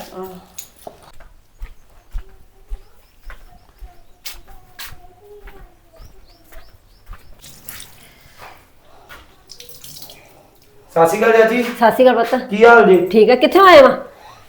ਸਤਿ ਸ਼੍ਰੀ ਅਕਾਲ ਚਾਚੀ। ਸਤਿ ਸ਼੍ਰੀ ਅਕਾਲ ਪੁੱਤ। ਕੀ ਹਾਲ ਜੀ? ਠੀਕ ਹੈ ਕਿੱਥੇ ਆਏ ਵਾ?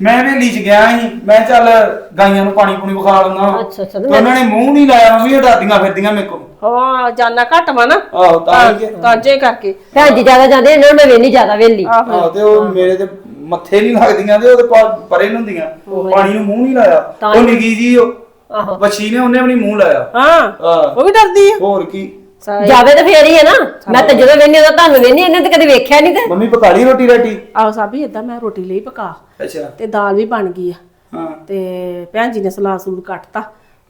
ਮੈਂ ਵੇਲੀ ਚ ਗਿਆ ਸੀ। ਮੈਂ ਚੱਲ ਗਾਈਆਂ ਨੂੰ ਪਾਣੀ ਪੂਣੀ ਵਿਖਾ ਲਉਂਦਾ ਅੱਛਾ ਅੱਛਾ ਤੇ ਉਹਨਾਂ ਨੇ ਮੂੰਹ ਨਹੀਂ ਲਾਇਆ ਉਹ ਡਰਦੀਆਂ ਫਿਰਦੀਆਂ ਮੇਰੇ ਕੋਲ। ਹਾਂ ਜਾਨਾ ਘੱਟ ਵਾ ਨਾ। ਆਹੋ ਤਾਂ ਹੀ ਕਿ- ਤਾਂ ਜੇ ਕਰਕੇ। ਭੈਣ ਜੀ ਜ਼ਿਆਦਾ ਜਾਂਦੇ ਇਹਨਾਂ ਨੂੰ ਮੈਂ ਵੇਲੀ ਜ਼ਿਆਦਾ ਵੇਲੀ ਆਹੋ। ਤੇ ਉਹ ਮੇਰੇ ਤੇ ਮੱਥੇ ਨਹੀਂ ਲੱਗਦੀਆਂ ਤੇ ਉਹਦੇ ਪਾ- ਪਰੇ ਨੂੰ ਹੁੰਦੀਆਂ। ਪਾਣੀ ਨੂੰ ਮੂੰਹ ਨਹੀਂ ਲਾਇਆ। ਤਾਂ ਉਹ ਨਿੱਕੀ ਜੀ ਉਹ ਆਹੋ। ਬੱਚੀ ਨੇ ਉਹਨੇ ਵੀ ਨੀ ਮੂੰਹ ਲਾਇਆ। ਹਾਂ ਆਹ, ਉਹ ਵੀ ਡਰਦੀ ਆ। ਹੋਰ ਕੀ? ਜਾਵੇ ਤਾਂ ਫੇਰ ਹੀ ਹੈ ਨਾ। ਮੈਂ ਤਾਂ ਜਦੋਂ ਵੇਨੀ ਉਹਦਾ ਤੁਹਾਨੂੰ ਵੇਨੀ ਇਹਨੇ ਤਾਂ ਕਦੇ ਵੇਖਿਆ ਨਹੀਂ ਤੇ। ਮੰਮੀ ਪਕਾ ਲਈ ਰੋਟੀ ਰਾਟੀ? ਆਹੋ ਸਾਬੀ ਇਦਾਂ ਮੈਂ ਰੋਟੀ ਲਈ ਪਕਾ। ਅੱਛਾ। ਤੇ ਦਾਲ ਵੀ ਬਣ ਗਈ ਆ। ਹਾਂ। ਤੇ ਭੈਣ ਜੀ ਨੇ ਸਲਾਦ ਸਲੂਦ ਕੱਟਤਾ।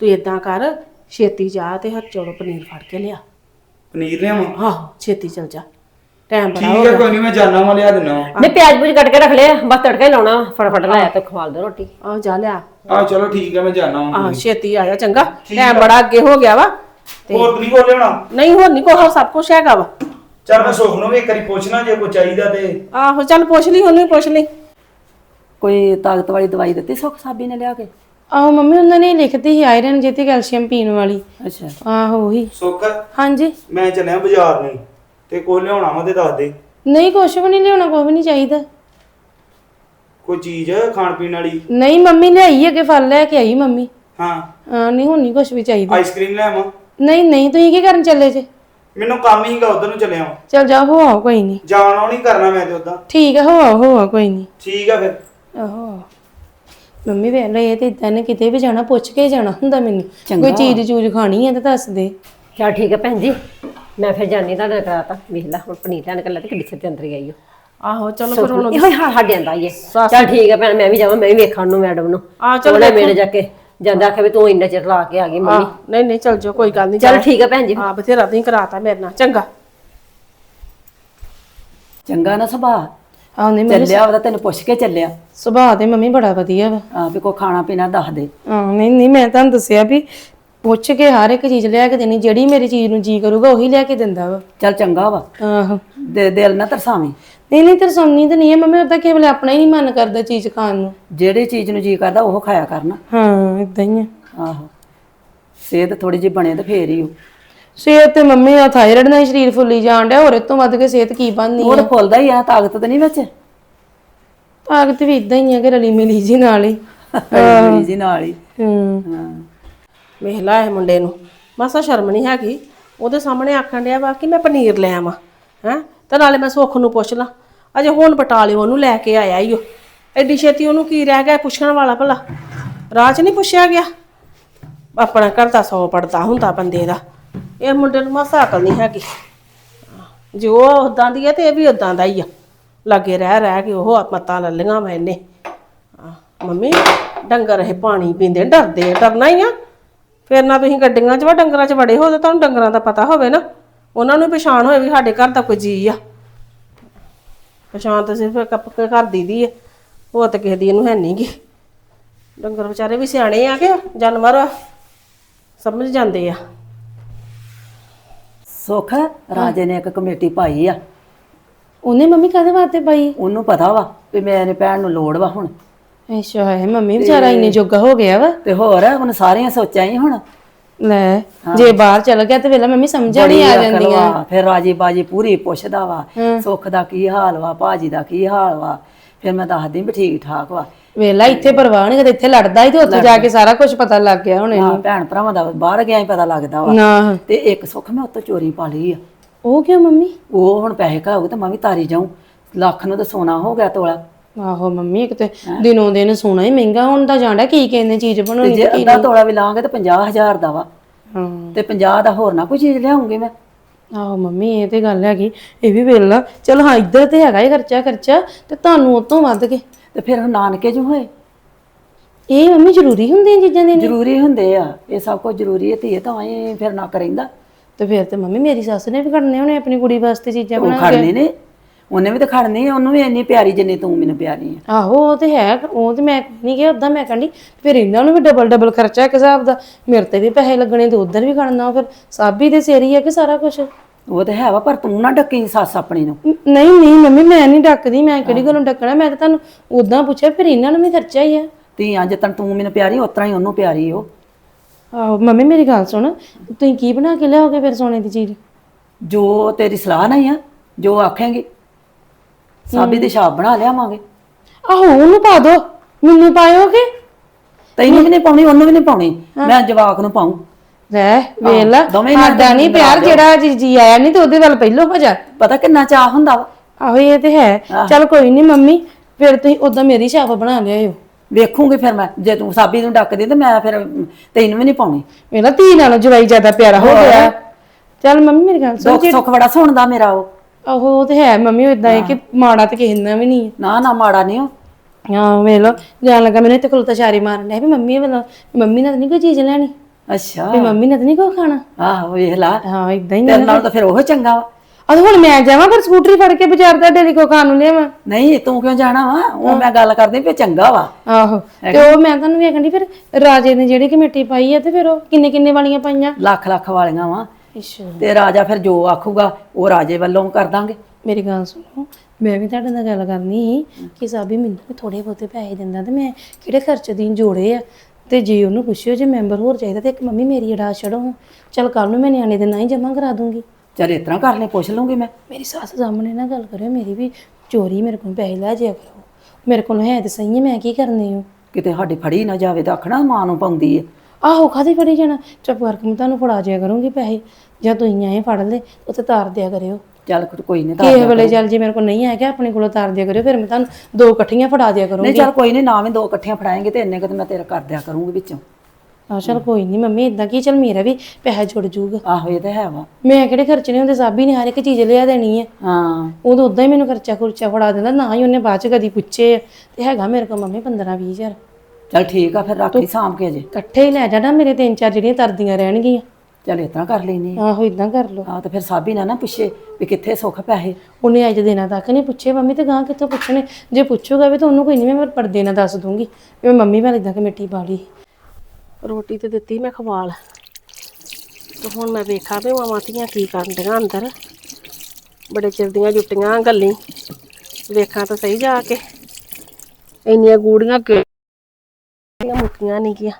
ਤੂੰ ਇਦਾਂ ਕਰ ਛੇਤੀ ਜਾ ਤੇ ਹੱਥ ਚੋਂ ਪਨੀਰ ਫੜ ਕੇ ਲਿਆ। ਪਨੀਰ ਲਿਆਵਾਂ? ਆਹੋ ਛੇਤੀ ਚਲ ਜਾ। ਟਾਈਮ ਬੜਾ ਠੀਕ ਹੈ ਕੋਈ ਨਹੀਂ ਮੈਂ ਜਾਣਾ ਵਾ ਲਿਆ ਦਿੰਦਾ ਮੈਂ ਪਿਆਜ਼ ਪੂਜ ਕੱਟ ਕੇ ਰੱਖ ਲਿਆ। ਬਸ ਤੜਕਾ ਹੀ ਲਾਉਣਾ ਫਟਾਫਟ ਲਾਇਆ ਤੇ ਖਵਾਲ ਦੋ ਰੋਟੀ। ਆ ਜਾ ਲਿਆ। ਆ ਚਲੋ ਠੀਕ ਹੈ ਮੈਂ ਜਾਣਾ ਵਾ। ਆ ਛੇਤੀ ਆ ਜਾ ਚੰਗਾ। ਟਾਈਮ ਬੜਾ ਅੱਗੇ ਹੋ ਗਿਆ ਵਾ। ਹੋਰ ਤਾਂ ਨਹੀਂ ਕੋਲ ਲਿਆਉਣਾ ਨਹੀਂ ਹੋਰ ਨਹੀਂ ਕੋਈ ਸਭ ਕੁਝ ਹੈਗਾ ਵਾ। ਚੱਲ ਮੈਂ ਸੁਖ ਨੂੰ ਵੀ ਇੱਕ ਵਾਰੀ ਪੁੱਛਣਾ ਜੇ ਕੋਈ ਚਾਹੀਦਾ ਤੇ। ਆਹੋ ਚੱਲ ਪੁੱਛ ਲਈ ਉਹਨੂੰ ਵੀ ਪੁੱਛ ਲਈ। ਕੋਈ ਤਾਕਤ ਵਾਲੀ ਦਵਾਈ ਦਿੱਤੀ ਸੁੱਖ ਸਾਬੀ ਨੇ ਲਿਆ ਕੇ? ਆਹੋ ਮੰਮੀ ਉਹਨਾਂ ਨੇ ਲਿਖਤੀ ਸੀ ਆਇਰਨ ਜਿੱਤੇ ਕੈਲਸ਼ੀਅਮ ਪੀਣ ਵਾਲੀ। ਅੱਛਾ। ਆਹੋ ਉਹੀ। ਸੁੱਖ ਹਾਂਜੀ। ਮੈਂ ਚੱਲਿਆ ਬਾਜ਼ਾਰ ਨੂੰ ਤੇ ਕੋਈ ਲਿਆਉਣਾ ਵਾ ਤੇ ਦੱਸ ਦੇ। ਨਹੀਂ ਕੁਛ ਵੀ ਨਹੀਂ ਲਿਆਉਣਾ ਕੁਛ ਵੀ ਨਹੀਂ ਚਾਹੀਦਾ। ਕੋਈ ਚੀਜ਼ ਖਾਣ ਪੀਣ ਵਾਲੀ? ਨਹੀਂ ਮੰਮੀ ਲਿਆਈ ਅੱਗੇ ਫਲ ਲੈ ਕੇ ਆਈ ਮੰਮੀ। ਹਾਂ। ਹਾਂ ਨਹੀਂ ਹੁਣ ਨਹੀਂ ਕੁਛ ਵੀ ਚਾਹੀਦਾ। ਆਈਸਕ੍ਰੀਮ ਲੈ ਆਵਾਂ। ਨਹੀਂ ਨਹੀਂ ਤੁਸੀਂ ਕੀ ਕਰਨ ਚੱਲੇ ਜੇ? ਮੈਨੂੰ ਕੰਮ ਹੀਗਾ ਉਧਰ ਨੂੰ ਚੱਲਿਆ ਵਾਂ ਚਲ ਜਾ ਹੋ ਆਓ ਕੋਈ ਨਹੀਂ। ਜਾਣਾ ਨਹੀਂ ਕਰਨਾ ਮੈਂ ਤੇ ਉਦਾਂ। ਠੀਕ ਹੈ ਹੋ ਆਓ ਹੋ ਆਓ ਕੋਈ ਨਹੀਂ। ਠੀਕ ਆ ਫਿਰ। ਆਹੋ। ਮੰਮੀ ਵੇਖ ਲੈ ਇਹ ਤੇ ਇਦਾਂ ਨੇ ਕਿਤੇ ਵੀ ਜਾਣਾ ਪੁੱਛ ਕੇ ਜਾਣਾ ਹੁੰਦਾ ਮੈਨੂੰ। ਕੋਈ ਚੀਜ਼ ਚੂਜ਼ ਖਾਣੀ ਹੈ ਤਾਂ ਦੱਸ ਦੇ। ਚਲ ਠੀਕ ਹੈ ਭੈਣ ਜੀ ਮੈਂ ਫਿਰ ਜਾਨੀ ਤੁਹਾਡੇ ਨਾਲ ਕਰਾਤਾ। ਵੇਖ ਲੈ ਹੁਣ ਪਨੀਰ ਲੈਣ ਕੱਲਾ ਤੇ ਕਿੱਡੀ ਛੇਤੀ ਅੰਦਰ ਹੀ ਆਈ ਹੋ ਆਹੋ ਚਲੋ ਫਿਰ ਹੁਣ ਇਹੋ ਹੀ ਸਾਡੇ ਆਂਦਾ ਹੀ ਹੈ ਚਲ ਠੀਕ ਹੈ ਭੈਣ ਮੈਂ ਵੀ ਜਾਵਾਂ ਮੈਂ ਵੀ ਵੇਖਣ ਨੂੰ ਮੈਡਮ ਨੂੰ। ਆ ਚਲ ਉਹਨੇ ਮੇਰੇ ਜਾ ਕੇ ਜਾਂਦਾ ਆਖੇ ਵੀ ਤੂੰ ਇੰਨਾ ਚਿਰ ਲਾ ਕੇ ਆ ਗਈ ਮੰਮੀ। ਨਹੀਂ ਨਹੀਂ ਚਲ ਜਾਓ ਕੋਈ ਗੱਲ ਨਹੀਂ ਚਲ ਠੀਕ ਹੈ ਭੈਣ ਜੀ। ਆ ਬਥੇਰਾ ਤੁਸੀਂ ਕਰਾਤਾ ਮੇਰੇ ਨਾਲ ਚੰਗਾ। ਚੰਗਾ ਨਾ ਸੁਭਾਅ। ਆਹ ਨਹੀਂ ਮੇਰੇ ਚੱਲਿਆ ਉਹਦਾ ਤੈਨੂੰ ਪੁੱਛ ਕੇ ਚੱਲਿਆ। ਸੁਭਾਅ ਤੇ ਮੰਮੀ ਬੜਾ ਵਧੀਆ ਵਾ। ਆ ਵੀ ਕੋ ਖਾਣਾ ਪੀਣਾ ਦੱਸ ਦੇ। ਹਾਂ ਨਹੀਂ ਨਹੀਂ ਮੈਂ ਤੁਹਾਨੂੰ ਦੱਸਿਆ ਵੀ ਪੁੱਛ ਕੇ ਹਰ ਇੱਕ ਚੀਜ਼ ਲਿਆ ਕੇ ਦੇਣੀ ਜਿਹੜੀ ਮੇਰੀ ਚੀਜ਼ ਨੂੰ ਜੀ ਕਰੂਗਾ ਉਹੀ ਲਿਆ ਕੇ ਦਿੰਦਾ ਵਾ। ਚੱਲ ਚੰਗਾ ਵਾ। ਆਹੋ। ਦੇ ਦਿਲ ਨਾ ਤਰਸਾਵੀਂ। ਨਹੀਂ ਨਹੀਂ ਤੇ ਸੁਣਨੀ ਤਾਂ ਨਹੀਂ ਹੈ ਮੰਮੀ ਉਹਦਾ ਕੇਵਲ ਆਪਣਾ ਹੀ ਨਹੀਂ ਮਨ ਕਰਦਾ ਚੀਜ਼ ਖਾਣ ਨੂੰ। ਜਿਹੜੀ ਚੀਜ਼ ਨੂੰ ਜੀ ਕਰਦਾ ਉਹ ਖਾਇਆ ਕਰਨਾ। ਹਾਂ ਇਦਾਂ ਹੀ ਆ। ਆਹੋ। ਸਿਹਤ ਥੋੜੀ ਜਿਹੀ ਬਣੇ ਤੇ ਫੇਰ ਹੀ ਉਹ। ਸਿਹਤ ਤੇ ਮੰਮੀ ਆ ਥਾਇਰਾਇਡ ਨਾਲ ਹੀ ਸਰੀਰ ਫੁੱਲੀ ਜਾਣ ਡਿਆ ਹੋਰ ਇਹ ਤੋਂ ਵੱਧ ਕੇ ਸਿਹਤ ਕੀ ਬਣਨੀ ਉਹ ਤਾਂ ਫੁੱਲਦਾ ਹੀ ਆ ਤਾਕਤ ਤਾਂ ਨਹੀਂ ਵਿੱਚ? ਤਾਕਤ ਵੀ ਇਦਾਂ ਹੀ ਆ ਕਿ ਰਲੀ ਮਿਲੀ ਜੀ ਨਾਲ ਹੀ। ਜੀ ਨਾਲ ਹੀ। ਹੂੰ। ਹਾਂ। ਵੇਖ ਲਾ ਇਹ ਮੁੰਡੇ ਨੂੰ। ਮਾਸਾ ਸ਼ਰਮ ਨਹੀਂ ਹੈਗੀ। ਉਹਦੇ ਸਾਹਮਣੇ ਆਖਣ ਡਿਆ ਵਾ ਕਿ ਮੈਂ ਪਨੀਰ ਲੈ ਆਵਾਂ, ਹੈ? ਤੇ ਨਾਲੇ ਮੈਂ ਸੁੱਖ ਨੂੰ ਪੁੱਛ ਲਾਂ। ਅਜੇ ਹੁਣ ਬਟਾਲੇ ਉਹਨੂੰ ਲੈ ਕੇ ਆਇਆ ਈ ਉਹ। ਐਡੀ ਛੇਤੀ ਉਹਨੂੰ ਕੀ ਰਹਿ ਗਿਆ ਪੁੱਛਣ ਵਾਲਾ ਭਲਾ? ਰਾਹ 'ਚ ਨਹੀਂ ਪੁੱਛਿਆ ਗਿਆ? ਆਪਣਾ ਘਰ ਦਾ ਸੌ ਪੜਦਾ ਹੁੰਦਾ ਬੰਦੇ ਦਾ। ਇਹ ਮੁੰਡੇ ਨੂੰ ਮਾਸਾ ਅਕਲ ਨਹੀਂ ਹੈਗੀ। ਜੋ ਉਦਾਂ ਦੀ ਹੈ ਤੇ ਇਹ ਵੀ ਉਦਾਂ ਦਾ ਹੀ ਆ। ਲਾਗੇ ਰਹਿ ਰਹਿ ਕੇ ਉਹ ਮਤਾਂ ਲੱਲੀਆਂ ਮੈਂ ਇਹਨੇ। ਮੰਮੀ, ਡੰਗਰ ਇਹ ਪਾਣੀ ਪੀਂਦੇ, ਡਰਦੇ ਡਰਨਾ ਹੀ ਆ। ਫਿਰ ਨਾ ਤੁਸੀਂ ਗੱਡੀਆਂ 'ਚ ਵਾ ਡੰਗਰਾਂ 'ਚ ਵੜੇ ਹੋ ਤੇ ਤੁਹਾਨੂੰ ਡੰਗਰਾਂ ਦਾ ਪਤਾ ਹੋਵੇ ਨਾ। ਉਹਨਾਂ ਨੂੰ ਪਛਾਣ ਹੋਏ ਵੀ ਸਾਡੇ ਘਰ ਦਾ ਕੋਈ ਜੀ ਆ। ਪਛਾਣ ਤਾਂ ਸਿਰਫ ਕੱਪ ਕੇ ਘਰ ਦੀ ਦੀ ਆ। ਉਹ ਤਾਂ ਕਿਸੇ ਦੀ ਇਹਨੂੰ ਹੈ ਨਹੀਂਗੀ ਡੰਗਰ ਵਿਚਾਰੇ ਵੀ ਸਿਆਣੇ ਆ ਕਿ ਜਾਨਵਰ ਆ। ਸਮਝ ਜਾਂਦੇ ਆ। ਸੁੱਖ ਰਾਜੇ ਨੇ ਇੱਕ ਕਮੇਟੀ ਪਾਈ ਆ। ਉਹਨੇ ਮੰਮੀ ਕਾਹਦੇ ਵਾਸਤੇ ਪਾਈ? ਉਹਨੂੰ ਪਤਾ ਵਾ ਵੀ ਮੇਰੇ ਭੈਣ ਨੂੰ ਲੋੜ ਵਾ ਹੁਣ। ਅੱਛਾ ਹੈ ਮੰਮੀ ਵਿਚਾਰਾ ਇੰਨੇ ਜੋਗਾ ਹੋ ਗਿਆ ਵਾ। ਤੇ ਹੋਰ ਹੁਣ ਸਾਰੀਆਂ ਸੋਚਾਂ ਹੀ ਹੁਣ। ਲੈ ਜੇ ਬਾਹਰ ਚਲ ਗਿਆ ਤੇ ਵੇਲਾ ਮੰਮੀ ਸਮਝਾ ਨਹੀਂ ਆ ਜਾਂਦੀਆਂ। ਫਿਰ ਰਾਜੀ ਬਾਜੀ ਪੂਰੀ ਪੁੱਛਦਾ ਵਾ ਸੁੱਖ ਦਾ ਕੀ ਹਾਲ ਵਾ ਭਾਜੀ ਦਾ ਕੀ ਹਾਲ ਵਾ। ਫਿਰ ਮੈਂ ਦੱਸਦੀ ਵੀ ਠੀਕ ਠਾਕ ਵਾ ਵੇਲਾ ਇੱਥੇ ਪਰਵਾਹ ਨਹੀਂ ਕਦੇ ਇੱਥੇ ਲੜਦਾ ਹੀ ਤੇ ਉੱਥੇ ਜਾ ਕੇ ਸਾਰਾ ਕੁਝ ਪਤਾ ਲੱਗ ਗਿਆ ਹੁਣ ਹਾਂ ਭੈਣ ਭਰਾਵਾਂ ਦਾ ਬਾਹਰ ਗਿਆ ਹੀ ਪਤਾ ਲੱਗਦਾ ਵਾ। ਤੇ ਇੱਕ ਸੁੱਖ ਮੈਂ ਉੱਤੋਂ ਚੋਰੀ ਪਾ ਲਈ ਆ। ਉਹ ਕਿਉਂ ਮੰਮੀ? ਉਹ ਹੁਣ ਪੈਸੇ ਘਾਉ ਤਾਂ ਮੈਂ ਵੀ ਤਾਰੀ ਜਾਉਂ ਲੱਖ ਨੂੰ ਤਾਂ ਸੋਨਾ ਹੋ ਗਿਆ ਤੋਲਾ। ਆਹੋ ਮੰਮੀ ਇੱਕ ਤੇ ਦਿਨੋਂ ਦਿਨ ਸੋਨਾ ਹੀ ਮਹਿੰਗਾ ਹੁਣ ਤਾਂ ਜਾਂਦਾ ਕੀ ਕਹਿੰਦੇ ਚੀਜ਼ ਤੇ ਬਣਾਉਣੀ ਜੇ ਅੱਧਾ ਤੋਲਾ ਵੀ ਲਾਂਗੇ ਤਾਂ 50000 ਦਾ ਵਾ। ਹਾਂ। ਤੇ 50 ਦਾ ਹੋਰ ਨਾ ਕੋਈ ਚੀਜ਼ ਲਿਆਉਂਗੀ ਮੈਂ। ਆਹੋ ਮੰਮੀ ਇਹ ਤੇ ਗੱਲ ਹੈਗੀ ਇਹ ਵੀ ਵੇਲਾ ਚਲ ਹਾਂ ਇੱਧਰ ਤੇ ਹੈਗਾ ਹੀ ਖਰਚਾ ਖਰਚਾ ਤੇ ਤੁਹਾਨੂੰ ਉਹ ਤੋਂ ਵੱਧ ਕੇ। ਤੇ ਫਿਰ ਹੁਣ ਨਾਨਕੇ ਜੋ ਹੋਏ? ਇਹ ਮੰਮੀ ਜ਼ਰੂਰੀ ਹੁੰਦੀਆਂ ਚੀਜ਼ਾਂ ਦੇ ਜ਼ਰੂਰੀ ਹੁੰਦੇ ਆ ਇਹ ਸਭ ਕੁਝ ਜ਼ਰੂਰੀ ਹੈ ਧੀਏ ਤਾਂ ਐ ਫਿਰ ਨਾ ਕਰਿੰਦਾ। ਤੇ ਫਿਰ ਤੇ ਮੰਮੀ ਮੇਰੀ ਸੱਸ ਨੇ ਵੀ ਕਰਨੇ ਹੋਣੇ ਆਪਣੀ ਕੁੜੀ ਵਾਸਤੇ ਚੀਜ਼ਾਂ ਉਹ ਬਣਾ ਖੜਨੇ ਨੇ। ਉਹਨੇ ਵੀ ਤਾਂ ਖੜਨੇ ਆ ਉਹਨੂੰ ਵੀ ਇੰਨੀ ਪਿਆਰੀ ਜਿੰਨੀ ਤੂੰ ਮੈਨੂੰ ਪਿਆਰੀ ਆ। ਆਹੋ ਉਹ ਤੇ ਹੈ ਉਹ ਤੇ ਮੈਂ ਨਹੀਂ ਕਿਹਾ ਉਦਾਂ ਮੈਂ ਕਹਿੰਦੀ ਫਿਰ ਇਹਨਾਂ ਨੂੰ ਵੀ ਡਬਲ ਡਬਲ ਖਰਚਾ ਇੱਕ ਹਿਸਾਬ ਦਾ। ਮੇਰੇ ਤੇ ਵੀ ਪੈਸੇ ਲੱਗਣੇ ਤੇ ਉਧਰ ਵੀ ਖੜਨਾ ਫਿਰ ਸਾਬੀ ਦੇ ਸਿਰ ਹੀ ਹੈ ਕਿ ਸਾਰਾ ਕੁਝ ਉਹ ਤੇ ਹੈ ਵਾ ਪਰ ਤੂੰ ਨਾ ਡੱਕੀ ਸੱਸ ਆਪਣੀ ਨੂੰ। ਨਹੀਂ ਨਹੀਂ ਮੰਮੀ ਮੈਂ ਨਹੀਂ ਡੱਕਦੀ ਮੈਂ ਕਿਹੜੀ ਗੱਲੋਂ ਡੱਕਣਾ ਮੈਂ ਤਾਂ ਤੁਹਾਨੂੰ ਉਦਾਂ ਪੁੱਛਿਆ ਫਿਰ ਇਹਨਾਂ ਨੂੰ ਵੀ ਖਰਚਾ ਹੀ ਆ। ਧੀਆਂ ਜਿੱਤਣ ਤੂੰ ਮੈਨੂੰ ਪਿਆਰੀ ਉਤਰਾ ਹੀ ਉਹਨੂੰ ਪਿਆਰੀ ਉਹ। ਆਹੋ ਮੰਮੀ ਮੇਰੀ ਗੱਲ ਸੁਣ ਤੁਸੀਂ ਕੀ ਬਣਾ ਕੇ ਲਿਆਓਗੇ ਫਿਰ ਸੋਨੇ ਦੀ ਚੀਜ਼? ਜੋ ਤੇਰੀ ਸਲਾਹ ਨਹੀਂ ਆ ਜੋ ਆਖੇਂਗੀ। ਸਾਬੀ ਦੀ ਛਾਪ ਬਣਾ ਲਿਆਵਾਂਗੇ। ਆਹੋ ਉਹਨੂੰ ਪਾ ਦੋ। ਮੈਨੂੰ ਪਾਇਓਗੇ? ਤੈਨੂੰ ਵੀ ਨਹੀਂ ਪਾਉਣੀ ਉਹਨੂੰ ਵੀ ਨਹੀਂ ਪਾਉਣੀ। ਮੈਂ ਜਵਾਕ ਨੂੰ ਪਾਉਂ। ਲੈ ਵੇਖ ਲਾ। ਦੋਵੇਂ ਨਾਲ ਸਾਡਾ ਨਹੀਂ ਪਿਆਰ ਜਿਹੜਾ ਜੀ ਜੀ ਆਇਆ ਨਹੀਂ ਤੇ ਉਹਦੇ ਵੱਲ ਪਹਿਲੋਂ ਹੋ ਜਾ ਪਤਾ ਕਿੰਨਾ ਚਾਹ ਹੁੰਦਾ ਵਾ। ਆਹੋ ਇਹ ਤੇ ਹੈ। ਚੱਲ ਕੋਈ ਨਹੀਂ ਮੰਮੀ ਫਿਰ ਤੁਸੀਂ ਉਦਾਂ ਮੇਰੀ ਛਾਪ ਬਣਾ ਲਿਆਇਓ। ਵੇਖੂਗੀ ਫਿਰ ਮੈਂ। ਜੇ ਤੂੰ ਸਾਬੀ ਨੂੰ ਡੱਕਦੀ ਤੇ ਮੈਂ ਫਿਰ ਤੈਨੂੰ ਵੀ ਨਹੀਂ ਪਾਉਣੀ। ਮੇਰਾ ਧੀ ਨਾਲੋਂ ਜਵਾਈ ਜ਼ਿਆਦਾ ਪਿਆਰਾ ਹੋ ਗਿਆ। ਚੱਲ ਮੰਮੀ ਮੇਰੀ ਗੱਲ ਸੁਣ ਦੁੱਖ ਸੁੱਖ ਬੜਾ ਸੁਣਦਾ ਮੇਰਾ ਉਹ। ਆਹੋ ਉਹ ਤੇ ਹੈ ਮੰਮੀ ਇਦਾਂ ਹੈ ਕਿ ਮਾੜਾ ਤੇ ਕਿਸੇ ਨਾਲ ਵੀ ਨਹੀਂ ਹੈ ਨਾ ਨਾ ਮਾੜਾ ਨਹੀਂ ਉਹ ਹਾਂ ਵੇਖ ਲਓ ਜਾਣ ਲੱਗਾ ਮੈਨੂੰ ਇੱਥੇ ਖਲੋਤਾ ਸ਼ਾਰੀ ਮਾਰਨ ਡਿਆ ਵੀ ਮੰਮੀ ਵੱਲੋਂ ਮੰਮੀ ਨੇ ਤਾਂ ਨਹੀਂ ਕੋਈ ਚੀਜ਼ ਲੈਣੀ। ਅੱਛਾ। ਵੀ ਮੰਮੀ ਨੇ ਤਾਂ ਨਹੀਂ ਕੋਈ ਖਾਣਾ। ਆਹੋ ਵੇਖ ਲਾ। ਹਾਂ ਇਦਾਂ ਹੀ ਤੇਰੇ ਨਾਲ ਤਾਂ ਫਿਰ ਉਹ ਚੰਗਾ ਵਾ। ਆ ਹੁਣ ਮੈਂ ਜਾਵਾਂ ਫਿਰ ਸਕੂਟਰੀ ਫੜ ਕੇ ਬਾਜ਼ਾਰ ਦਾ ਡੇਲੀ ਕੋ ਖਾਣ ਨੂੰ ਲਿਆਵਾਂ? ਨਹੀਂ ਤੂੰ ਕਿਉਂ ਜਾਣਾ ਵਾ? ਉਹ ਮੈਂ ਗੱਲ ਕਰਦੀ ਵੀ ਚੰਗਾ ਵਾ। ਆਹੋ ਤੇ ਉਹ ਮੈਂ ਤੁਹਾਨੂੰ ਵੇਖਣ ਦੀ ਫਿਰ ਰਾਜੇ ਨੇ ਜਿਹੜੀ ਕਮੇਟੀ ਪਾਈ ਹੈ ਤੇ ਫਿਰ ਉਹ ਕਿੰਨੇ ਕਿੰਨੇ ਵਾਲੀਆਂ ਪਾਈਆਂ? ਲੱਖ ਲੱਖ ਵਾਲੀਆਂ ਵਾ। ਅੱਛਾ ਤੇ ਰਾਜਾ ਫਿਰ ਜੋ ਆਖੂਗਾ ਉਹ ਰਾਜੇ ਵੱਲੋਂ ਕਰ ਦਾਂਗੇ। ਮੇਰੀ ਗੱਲ ਸੁਣੋ ਮੈਂ ਵੀ ਤੁਹਾਡੇ ਨਾਲ ਗੱਲ ਕਰਨੀ ਸੀ ਕਿ ਸਾਬੀ ਮੈਨੂੰ ਵੀ ਥੋੜੇ ਬਹੁਤੇ ਪੈਸੇ ਦਿੰਦਾ ਤੇ ਮੈਂ ਕਿਹੜੇ ਖਰਚ ਦੀ ਜੋੜੇ ਆ? ਤੇ ਜੇ ਉਹਨੂੰ ਪੁੱਛਿਓ ਜੇ ਮੈਂਬਰ ਹੋਰ ਚਾਹੀਦਾ ਤੇ ਇੱਕ ਮੰਮੀ ਮੇਰੀ ਅੜਾ ਛੜੋ ਚਲ ਕੱਲ ਨੂੰ ਮੈਂ ਨਿਆਣੇ ਦੇ ਨਾਂ ਹੀ ਜਮਾ ਕਰਾ ਦੂੰਗੀ। ਚਲ ਇਸ ਤਰ੍ਹਾਂ ਕਰ ਲੈ ਪੁੱਛ ਲੂੰਗੀ ਮੈਂ। ਮੇਰੀ ਸੱਸ ਸਾਹਮਣੇ ਨਾ ਗੱਲ ਕਰਿਓ ਮੇਰੀ ਵੀ ਚੋਰੀ ਮੇਰੇ ਕੋਲ ਪੈਸੇ ਲੈ ਜਾਇਆ ਕਰੋ। ਮੇਰੇ ਕੋਲ ਹੈ ਤੇ ਸਹੀ ਹੈ ਮੈਂ ਕੀ ਕਰਨੀ ਹੋ ਕਿਤੇ ਸਾਡੀ ਫੜੀ ਨਾ ਜਾਵੇ ਤਾਂ ਆਖਣਾ ਮਾਂ ਨੂੰ ਪਾਉਂਦੀ ਹੈ ਆਹੋ ਖਾਦੀ ਫੜੀ ਜਾਣਾ? ਚੁੱਪ ਕਰਕੇ ਮੈਂ ਤੁਹਾਨੂੰ ਫੜਾ ਜਾਇਆ ਕਰੂੰਗੀ ਪੈਸੇ। ਜਾਂ ਤੁਸੀਂ ਆਏ ਫੜ ਲੈ ਉੱਥੇ ਤਾਰ ਦਿਆ ਕਰਿਓ। ਚੱਲ ਕੋਈ ਨਹੀਂ ਕਿਸੇ ਵੇਲੇ ਚੱਲ ਜੇ ਮੇਰੇ ਕੋਲ ਨਹੀਂ ਹੈਗਾ ਆਪਣੇ ਕੋਲੋਂ ਤਾਰ ਦਿਆ ਕਰਿਓ ਫਿਰ ਮੈਂ ਤੁਹਾਨੂੰ ਦੋ ਇਕੱਠੀਆਂ ਫੜਾ ਦਿਆ ਕਰੂੰਗੀ। ਨਹੀਂ ਚੱਲ ਕੋਈ ਨਹੀਂ ਨਾ ਵੀ ਦੋ ਇਕੱਠੀਆਂ ਫੜਾਏਂਗੇ ਤੇ ਇੰਨੇ ਕੁ ਤੇ ਮੈਂ ਤੇਰਾ ਕਰ ਦਿਆ ਕਰੂੰਗੀ ਵਿੱਚੋਂ। ਆ ਚਲ ਕੋਈ ਨਹੀਂ ਮੰਮੀ ਇਦਾਂ ਕੀ ਚਲ ਮੇਰਾ ਵੀ ਪੈਸਾ ਜੁੜ ਜੂਗਾ। ਆਹੋ ਇਹ ਤਾਂ ਹੈ ਵਾ। ਮੈਂ ਕਿਹੜੇ ਖਰਚਣੇ ਹੁੰਦੇ ਸਾਬੀ ਨੇ ਹਰ ਇੱਕ ਚੀਜ਼ ਲਿਆ ਦੇਣੀ ਹੈ। ਹਾਂ ਉਦੋਂ ਉਦਾਂ ਹੀ ਮੈਨੂੰ ਖਰਚਾ ਖੁਰਚਾ ਫੜਾ ਦਿੰਦਾ ਨਾ ਹੀ ਉਹਨੇ ਬਾਅਦ ਚ ਕਦੀ ਪੁੱਛੇ ਆ। ਤੇ ਹੈਗਾ ਮੇਰੇ ਕੋਲ ਮੰਮੀ 15 20 ਹਜ਼ਾਰ। ਚੱਲ ਠੀਕ ਆ ਫਿਰ ਰਾਖੀ ਸਾਂਭ ਕੇ ਜੇ ਇਕੱਠੇ ਹੀ ਲੈ ਜਾਣਾ ਮੇਰੇ ਤਿੰਨ ਚਾਰ ਜਿਹੜੀਆਂ ਤਰਦੀਆਂ ਰਹਿਣਗੀਆਂ। ਚੱਲ ਤਰ੍ਹਾਂ ਕਰ ਲੈਣੀ ਆਹੋ ਇਦਾਂ ਕਰ ਲਓ। ਆ ਤੇ ਫਿਰ ਸਾਬੀ ਨਾ ਨਾ ਪੁੱਛੇ ਵੀ ਕਿੱਥੇ ਸੁੱਖ ਪੈਸੇ। ਉਹਨੇ ਅੱਜ ਦਿਨਾਂ ਤੱਕ ਨਹੀਂ ਪੁੱਛੇ ਮੰਮੀ ਤੇ ਗਾਂ ਕਿੱਥੋਂ ਪੁੱਛਣੇ? ਜੇ ਪੁੱਛੂਗਾ ਵੀ ਤਾਂ ਉਹਨੂੰ ਕੋਈ ਨਹੀਂ ਮੈਂ ਪਰਦੇ ਨਾਲ ਦੱਸ ਦੂੰਗੀ ਵੀ ਮੈਂ ਮੰਮੀ ਵਾਲੇ ਇਦਾਂ ਕਮੇਟੀ ਪਾ ਲਈ। ਰੋਟੀ ਤੇ ਦਿੱਤੀ ਮੈਂ ਖਵਾਲ। ਤੇ ਹੁਣ ਮੈਂ ਵੇਖਾਂ ਵੀ ਮਾਵਾਂ ਧੀਆਂ ਕੀ ਕਰਨ ਡੀਆਂ ਅੰਦਰ। ਬੜੇ ਚਿਰ ਦੀਆਂ ਜੁੱਟੀਆਂ ਗੱਲੀ। ਵੇਖਾਂ ਤਾਂ ਸਹੀ ਜਾ ਕੇ। ਇੰਨੀਆਂ ਗੂੜੀਆਂ ਕਿ ਮੁੱਕੀਆਂ ਨਹੀਂ ਗਿਆ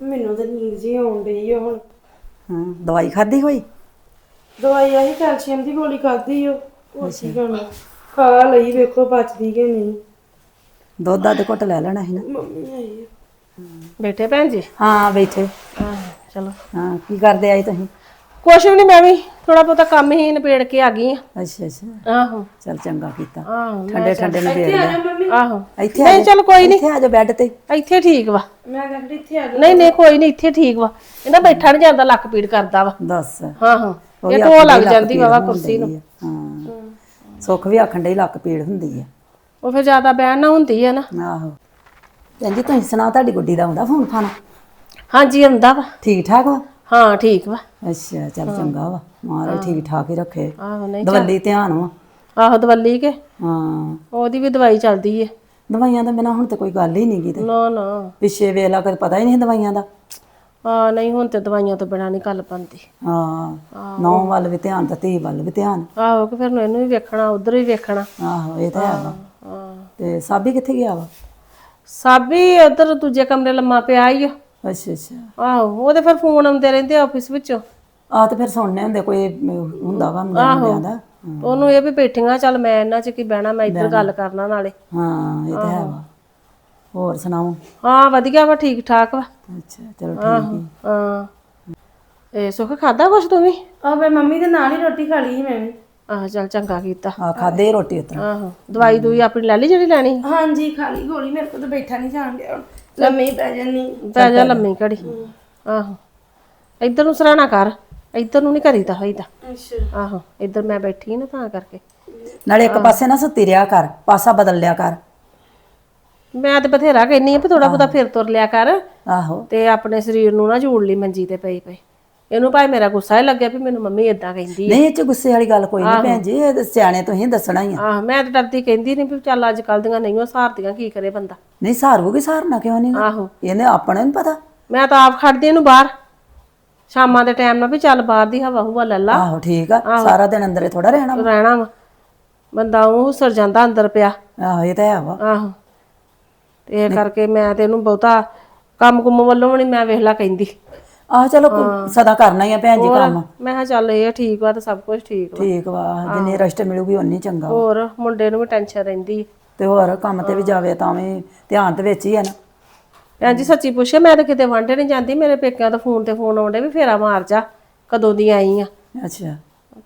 ਮੈਨੂੰ ਤਾਂ ਨੀਂਦ ਜੀ ਆਉਣ ਡਈ ਆ ਹੁਣ। ਹਾਂ ਦਵਾਈ ਖਾਦੀ ਹੋਈ ਦਵਾਈ ਆਹੀ ਕੈਲਸ਼ੀਅਮ ਦੀ ਗੋਲੀ ਖਾਧੀ ਓ ਉਹ ਸੀ ਖਾ ਲਈ ਵੇਖੋ ਬਚਦੀ ਕਿ ਨਹੀਂ। ਦੁੱਧ ਦਾ ਘੁੱਟ ਲੈ ਲੈਣਾ ਸੀ ਨਾ। ਮੰਮੀ ਆਈ ਆ। ਬੈਠੇ ਭੈਣ ਜੀ? ਹਾਂ ਬੈਠੇ। ਚਲੋ। ਹਾਂ ਕੀ ਕਰਦੇ ਆਏ ਤੁਸੀਂ? ਕੁਛ ਵੀ ਨਹੀਂ ਮੈਂ ਵੀ ਥੋੜਾ ਬਹੁਤਾ ਕੰਮ ਹੀ ਨਿਬੇੜ ਕੇ ਆ ਗਈ ਆ ਅੱਛਾ ਅੱਛਾ। ਆਹੋ। ਚੱਲ ਚੰਗਾ ਕੀਤਾ। ਆਹੋ ਠੰਡੇ ਠੰਡੇ ਨੂੰ ਦੇ ਲਿਆ। ਆਹੋ। ਇੱਥੇ ਨਹੀਂ ਚੱਲ ਕੋਈ ਨਹੀਂ। ਇੱਥੇ ਆ ਜਾ ਬੈੱਡ ਤੇ। ਇੱਥੇ ਠੀਕ ਵਾ। ਮੈਂ ਕਹਿੰਦੀ ਇੱਥੇ ਆ ਨਹੀਂ ਨਹੀਂ ਕੋਈ ਨਹੀਂ ਇੱਥੇ ਠੀਕ ਵਾ। ਇਹਨਾਂ ਬੈਠਾ ਨਹੀਂ ਜਾਂਦਾ ਲੱਕ ਪੀੜ ਕਰਦਾ ਵਾ। ਦੱਸ। ਹਾਂ ਹਾਂ ਉਹ ਵੀ ਇਹ ਤੋਂ ਲੱਗ ਜਾਂਦੀ ਵਾਵਾ ਹੋਣ ਕੁਰਸੀ ਨੂੰ। ਹਾਂ। ਸੁੱਖ ਵੀ ਆਖਣ ਡਈ ਲੱਕ ਪੀੜ ਹੁੰਦੀ ਆ। ਉਹ ਫਿਰ ਜ਼ਿਆਦਾ ਬਹਿਣ ਨਾ ਹੁੰਦੀ ਆ ਨਾ। ਆਹੋ। ਭੈਣ ਜੀ ਤੁਸੀਂ ਸੁਣਾਓ ਤੁਹਾਡੀ ਗੁੱਡੀ ਦਾ ਆਉਂਦਾ ਫੋਨ ਫਾਨ ਹਾਂਜੀ ਆਉਂਦਾ ਵਾ। ਠੀਕ ਠਾਕ ਵਾ? ਹਾਂ ਠੀਕ ਵਾ। ਅੱਛਾ ਚੱਲ ਚੰਗਾ ਵਾ। ਮਹਾਰਾਜ ਠੀਕ ਠਾਕ ਹੀ ਰੱਖੇ। ਆਹੋ ਨਹੀਂ ਦਵੱਲੀ ਧਿਆਨ ਵਾ। ਆਹੋ ਦਵੱਲੀ ਕੇ। ਹਾਂ। ਉਹਦੀ ਵੀ ਦਵਾਈ ਚੱਲਦੀ ਏ। ਦਵਾਈਆਂ ਦਾ ਬਿਨਾ ਹੁਣ ਤੇ ਕੋਈ ਗੱਲ ਹੀ ਨਹੀਂ ਗੀ ਤੇ। ਨਾ ਨਾ। ਪਿੱਛੇ ਵੇਲਾ ਕਦੇ ਪਤਾ ਹੀ ਨਹੀਂ ਦਵਾਈਆਂ ਦਾ। ਹਾਂ ਨਹੀਂ ਹੁਣ ਤੇ ਦਵਾਈਆਂ ਤੋਂ ਬਿਨਾਂ ਨਹੀਂ ਗੱਲ ਬਣਦੀ। ਹਾਂ। ਨੌ ਵੱਲ ਵੀ ਧਿਆਨ ਤੇ ਧੀ ਵੱਲ ਵੀ ਧਿਆਨ। ਆਹੋ ਕਿ ਫਿਰ ਨੂੰ ਇਹਨੂੰ ਵੀ ਵੇਖਣਾ ਉਧਰ ਵੀ ਵੇਖਣਾ। ਆਹੋ ਇਹ ਤਾਂ ਹੈ ਹਾਂ। ਤੇ ਸਾਬੀ ਕਿੱਥੇ ਗਿਆ ਵਾ? ਸਾਬੀ ਉਧਰ ਦੂਜੇ ਕਮਰੇ ਲੰਮਾ ਪਿਆ ਈ ਓ। ਅੱਛਾ ਅੱਛਾ। ਆਹੋ ਉਹਦੇ ਫਿਰ ਫੋਨ ਆਉਂਦੇ ਰਹਿੰਦੇ ਆਫਿਸ ਵਿੱਚੋਂ। ਆ ਤੇ ਫਿਰ ਸੁਣਨੇ ਹੁੰਦੇ ਕੋਈ ਅਮ, ਹੁੰਦਾ ਵਾ ਮੁੰਡਿਆਂ ਮੁੰਡਿਆਂ ਦਾ। ਉਹਨੂੰ ਇਹ ਵੀ ਬੈਠੀਆਂ ਚੱਲ ਮੈਂ ਇਹਨਾਂ 'ਚ ਕੀ ਬਹਿਣਾ ਮੈਂ ਇੱਧਰ ਗੱਲ ਕਰਨਾ ਨਾਲੇ। ਹਾਂ ਇਹ ਤਾਂ ਹੈ ਵਾ। ਹੋਰ ਸੁਣਾਓ? ਹਾਂ ਵਧੀਆ ਵਾ ਠੀਕ ਠਾਕ ਵਾ। ਅੱਛਾ ਚਲੋ ਠੀਕ ਹੀ ਹਾਂ। ਇਹ ਸੁੱਖ ਖਾਦਾ ਕੁਛ ਤੂੰ ਵੀ? ਆ ਮੈਂ ਮੰਮੀ ਦੇ ਨਾਲ ਹੀ ਰੋਟੀ ਖਾ ਲਈ ਸੀ ਮੈਂ ਵੀ। ਆਹ ਚੱਲ ਚੰਗਾ ਕੀਤਾ। ਆ ਖਾਦੇ ਰੋਟੀ ਉਤਰਾ ਆਹੋ ਦਵਾਈ ਦੂਈ ਆਪਣੀ ਲੈ ਲਈ ਜਿਹੜੀ ਲੈਣੀ? ਹਾਂਜੀ ਖਾ ਲਈ ਗੋਲੀ ਮੇਰੇ ਕੋਲ ਤਾਂ ਬੈਠਾ ਨਹੀਂ ਜਾਣ ਹੁਣ। ਲੰਮੇ ਹੀ ਪੈ ਜਾਨੀ। ਪੈ ਜਾ ਲੰਮੀ ਘੜੀ। ਆਹੋ। ਇੱਧਰ ਨੂੰ ਸਰਾਣਾ ਕਰ। ਇੱਧਰ ਨੂੰ ਨਹੀਂ ਕਰੀਦਾ ਹੋਈਦਾ। ਅੱਛਾ। ਆਹੋ ਇੱਧਰ ਮੈਂ ਬੈਠੀ ਨਾ ਤਾਂ ਕਰਕੇ। ਨਾਲੇ ਇੱਕ ਪਾਸੇ ਨਾ ਸੁੱਤੀ ਰਿਆ ਕਰ ਪਾਸਾ ਬਦਲ ਲਿਆ ਕਰ। ਮੈਂ ਤੇ ਬਥੇਰਾ ਕਹਿੰਨੀ ਆ ਵੀ ਥੋੜਾ ਬਹੁਤਾ ਫਿਰ ਤੁਰ ਲਿਆ ਕਰ ਆਹੋ। ਤੇ ਆਪਣੇ ਸਰੀਰ ਨੂੰ ਨਾ ਜੂੜ ਲਈ ਮੰਜੀ ਤੇ ਪਈ ਪਈ। ਇਹਨੂੰ ਭਾਈ ਮੇਰਾ ਗੁੱਸਾ ਹੀ ਲੱਗਿਆ ਵੀ ਮੈਨੂੰ ਮੰਮੀ ਇਦਾਂ ਕਹਿੰਦੀ ਨਹੀਂ ਇਹ ਚ ਗੁੱਸੇ ਵਾਲੀ ਗੱਲ ਕੋਈ ਨਹੀਂ ਭੈਣ ਜੀ ਇਹ ਤਾਂ ਸਿਆਣੇ ਤੁਸੀਂ ਦੱਸਣਾ ਹੀ ਆ। ਆਹ ਮੈਂ ਤੇ ਡਰਦੀ ਕਹਿੰਦੀ ਨਹੀਂ ਵੀ ਚੱਲ ਅੱਜ ਕੱਲ ਦੀਆਂ ਨਹੀਂ ਉਹ ਸਹਾਰਦੀਆਂ ਕੀ ਕਰੇ ਬੰਦਾ? ਨਹੀਂ ਸਾਰੂਗੀ ਸਾਰਨਾ ਕਿਉਂ ਨਹੀਂ ਆਹੋ। ਇਹਨੇ ਆਪਣੇ ਨੂੰ ਪਤਾ। ਮੈਂ ਤਾਂ ਆਪ ਖੜਦੀ ਇਹਨੂੰ ਬਾਹਰ। ਸ਼ਾਮਾਂ ਦੇ ਟਾਈਮ ਨਾਲ ਵੀ ਚੱਲ ਬਾਹਰ ਦੀ ਹਵਾ ਹੁਵਾ ਲੈ ਲਾ। ਆਹੋ ਠੀਕ ਆ। ਸਾਰਾ ਦਿਨ ਅੰਦਰੇ ਥੋੜਾ ਰਹਿਣਾ ਵਾ। ਰਹਿਣਾ ਵਾ। ਬੰਦਾ ਉਹ ਸਰ ਜਾਂਦਾ ਅੰਦਰ ਪਿਆ। ਆਹੋ ਇਹ ਤਾਂ ਹੈ ਵਾ। ਆਹੋ। ਤੇ ਇਹ ਕਰਕੇ ਮੈਂ ਤੇ ਇਹਨੂੰ ਬਹੁਤਾ ਕੰਮ ਕੁੰਮ ਵੱਲੋਂ ਵੀ ਨਹੀਂ ਮੈਂ ਵੇਖ ਲਾ ਕਹਿੰਦੀ। ਆਹ ਚਲੋ ਕੋਈ- ਸਦਾ ਕਰਨਾ ਹੀ ਆ ਭੈਣ ਜੀ ਕੰਮ। ਮੈਂ ਕਿਹਾ ਚੱਲ ਇਹ ਠੀਕ ਵਾ ਤੇ ਸਭ ਕੁਝ ਠੀਕ ਵਾ। ਠੀਕ ਵਾ ਜਿੰਨੀ ਰੈਸਟ ਮਿਲੂਗੀ ਉਨੀ ਚੰਗਾ ਵਾ। ਹੋਰ ਮੁੰਡੇ ਨੂੰ ਵੀ ਟੈਨਸ਼ਨ ਰਹਿੰਦੀ। ਤੇ ਹੋਰ ਕੰਮ ਤੇ ਵੀ ਜਾਵੇ ਤਾਂ ਵੀ ਧਿਆਨ ਤੇ ਵਿੱਚ ਹੀ ਆ ਨਾ। ਭੈਣ ਜੀ ਸੱਚੀ ਪੁੱਛੇ ਮੈਂ ਤਾਂ ਕਿਤੇ ਵਾਂਢੇ ਨਹੀਂ ਜਾਂਦੀ ਮੇਰੇ ਪੇਕਿਆਂ ਤੋਂ ਫੋਨ ਤੇ ਫੋਨ ਆਉਂਦੇ ਵੀ ਫੇਰਾ ਮਾਰ ਜਾ ਕਦੋਂ ਦੀ ਆਈ ਆ। ਅੱਛਾ।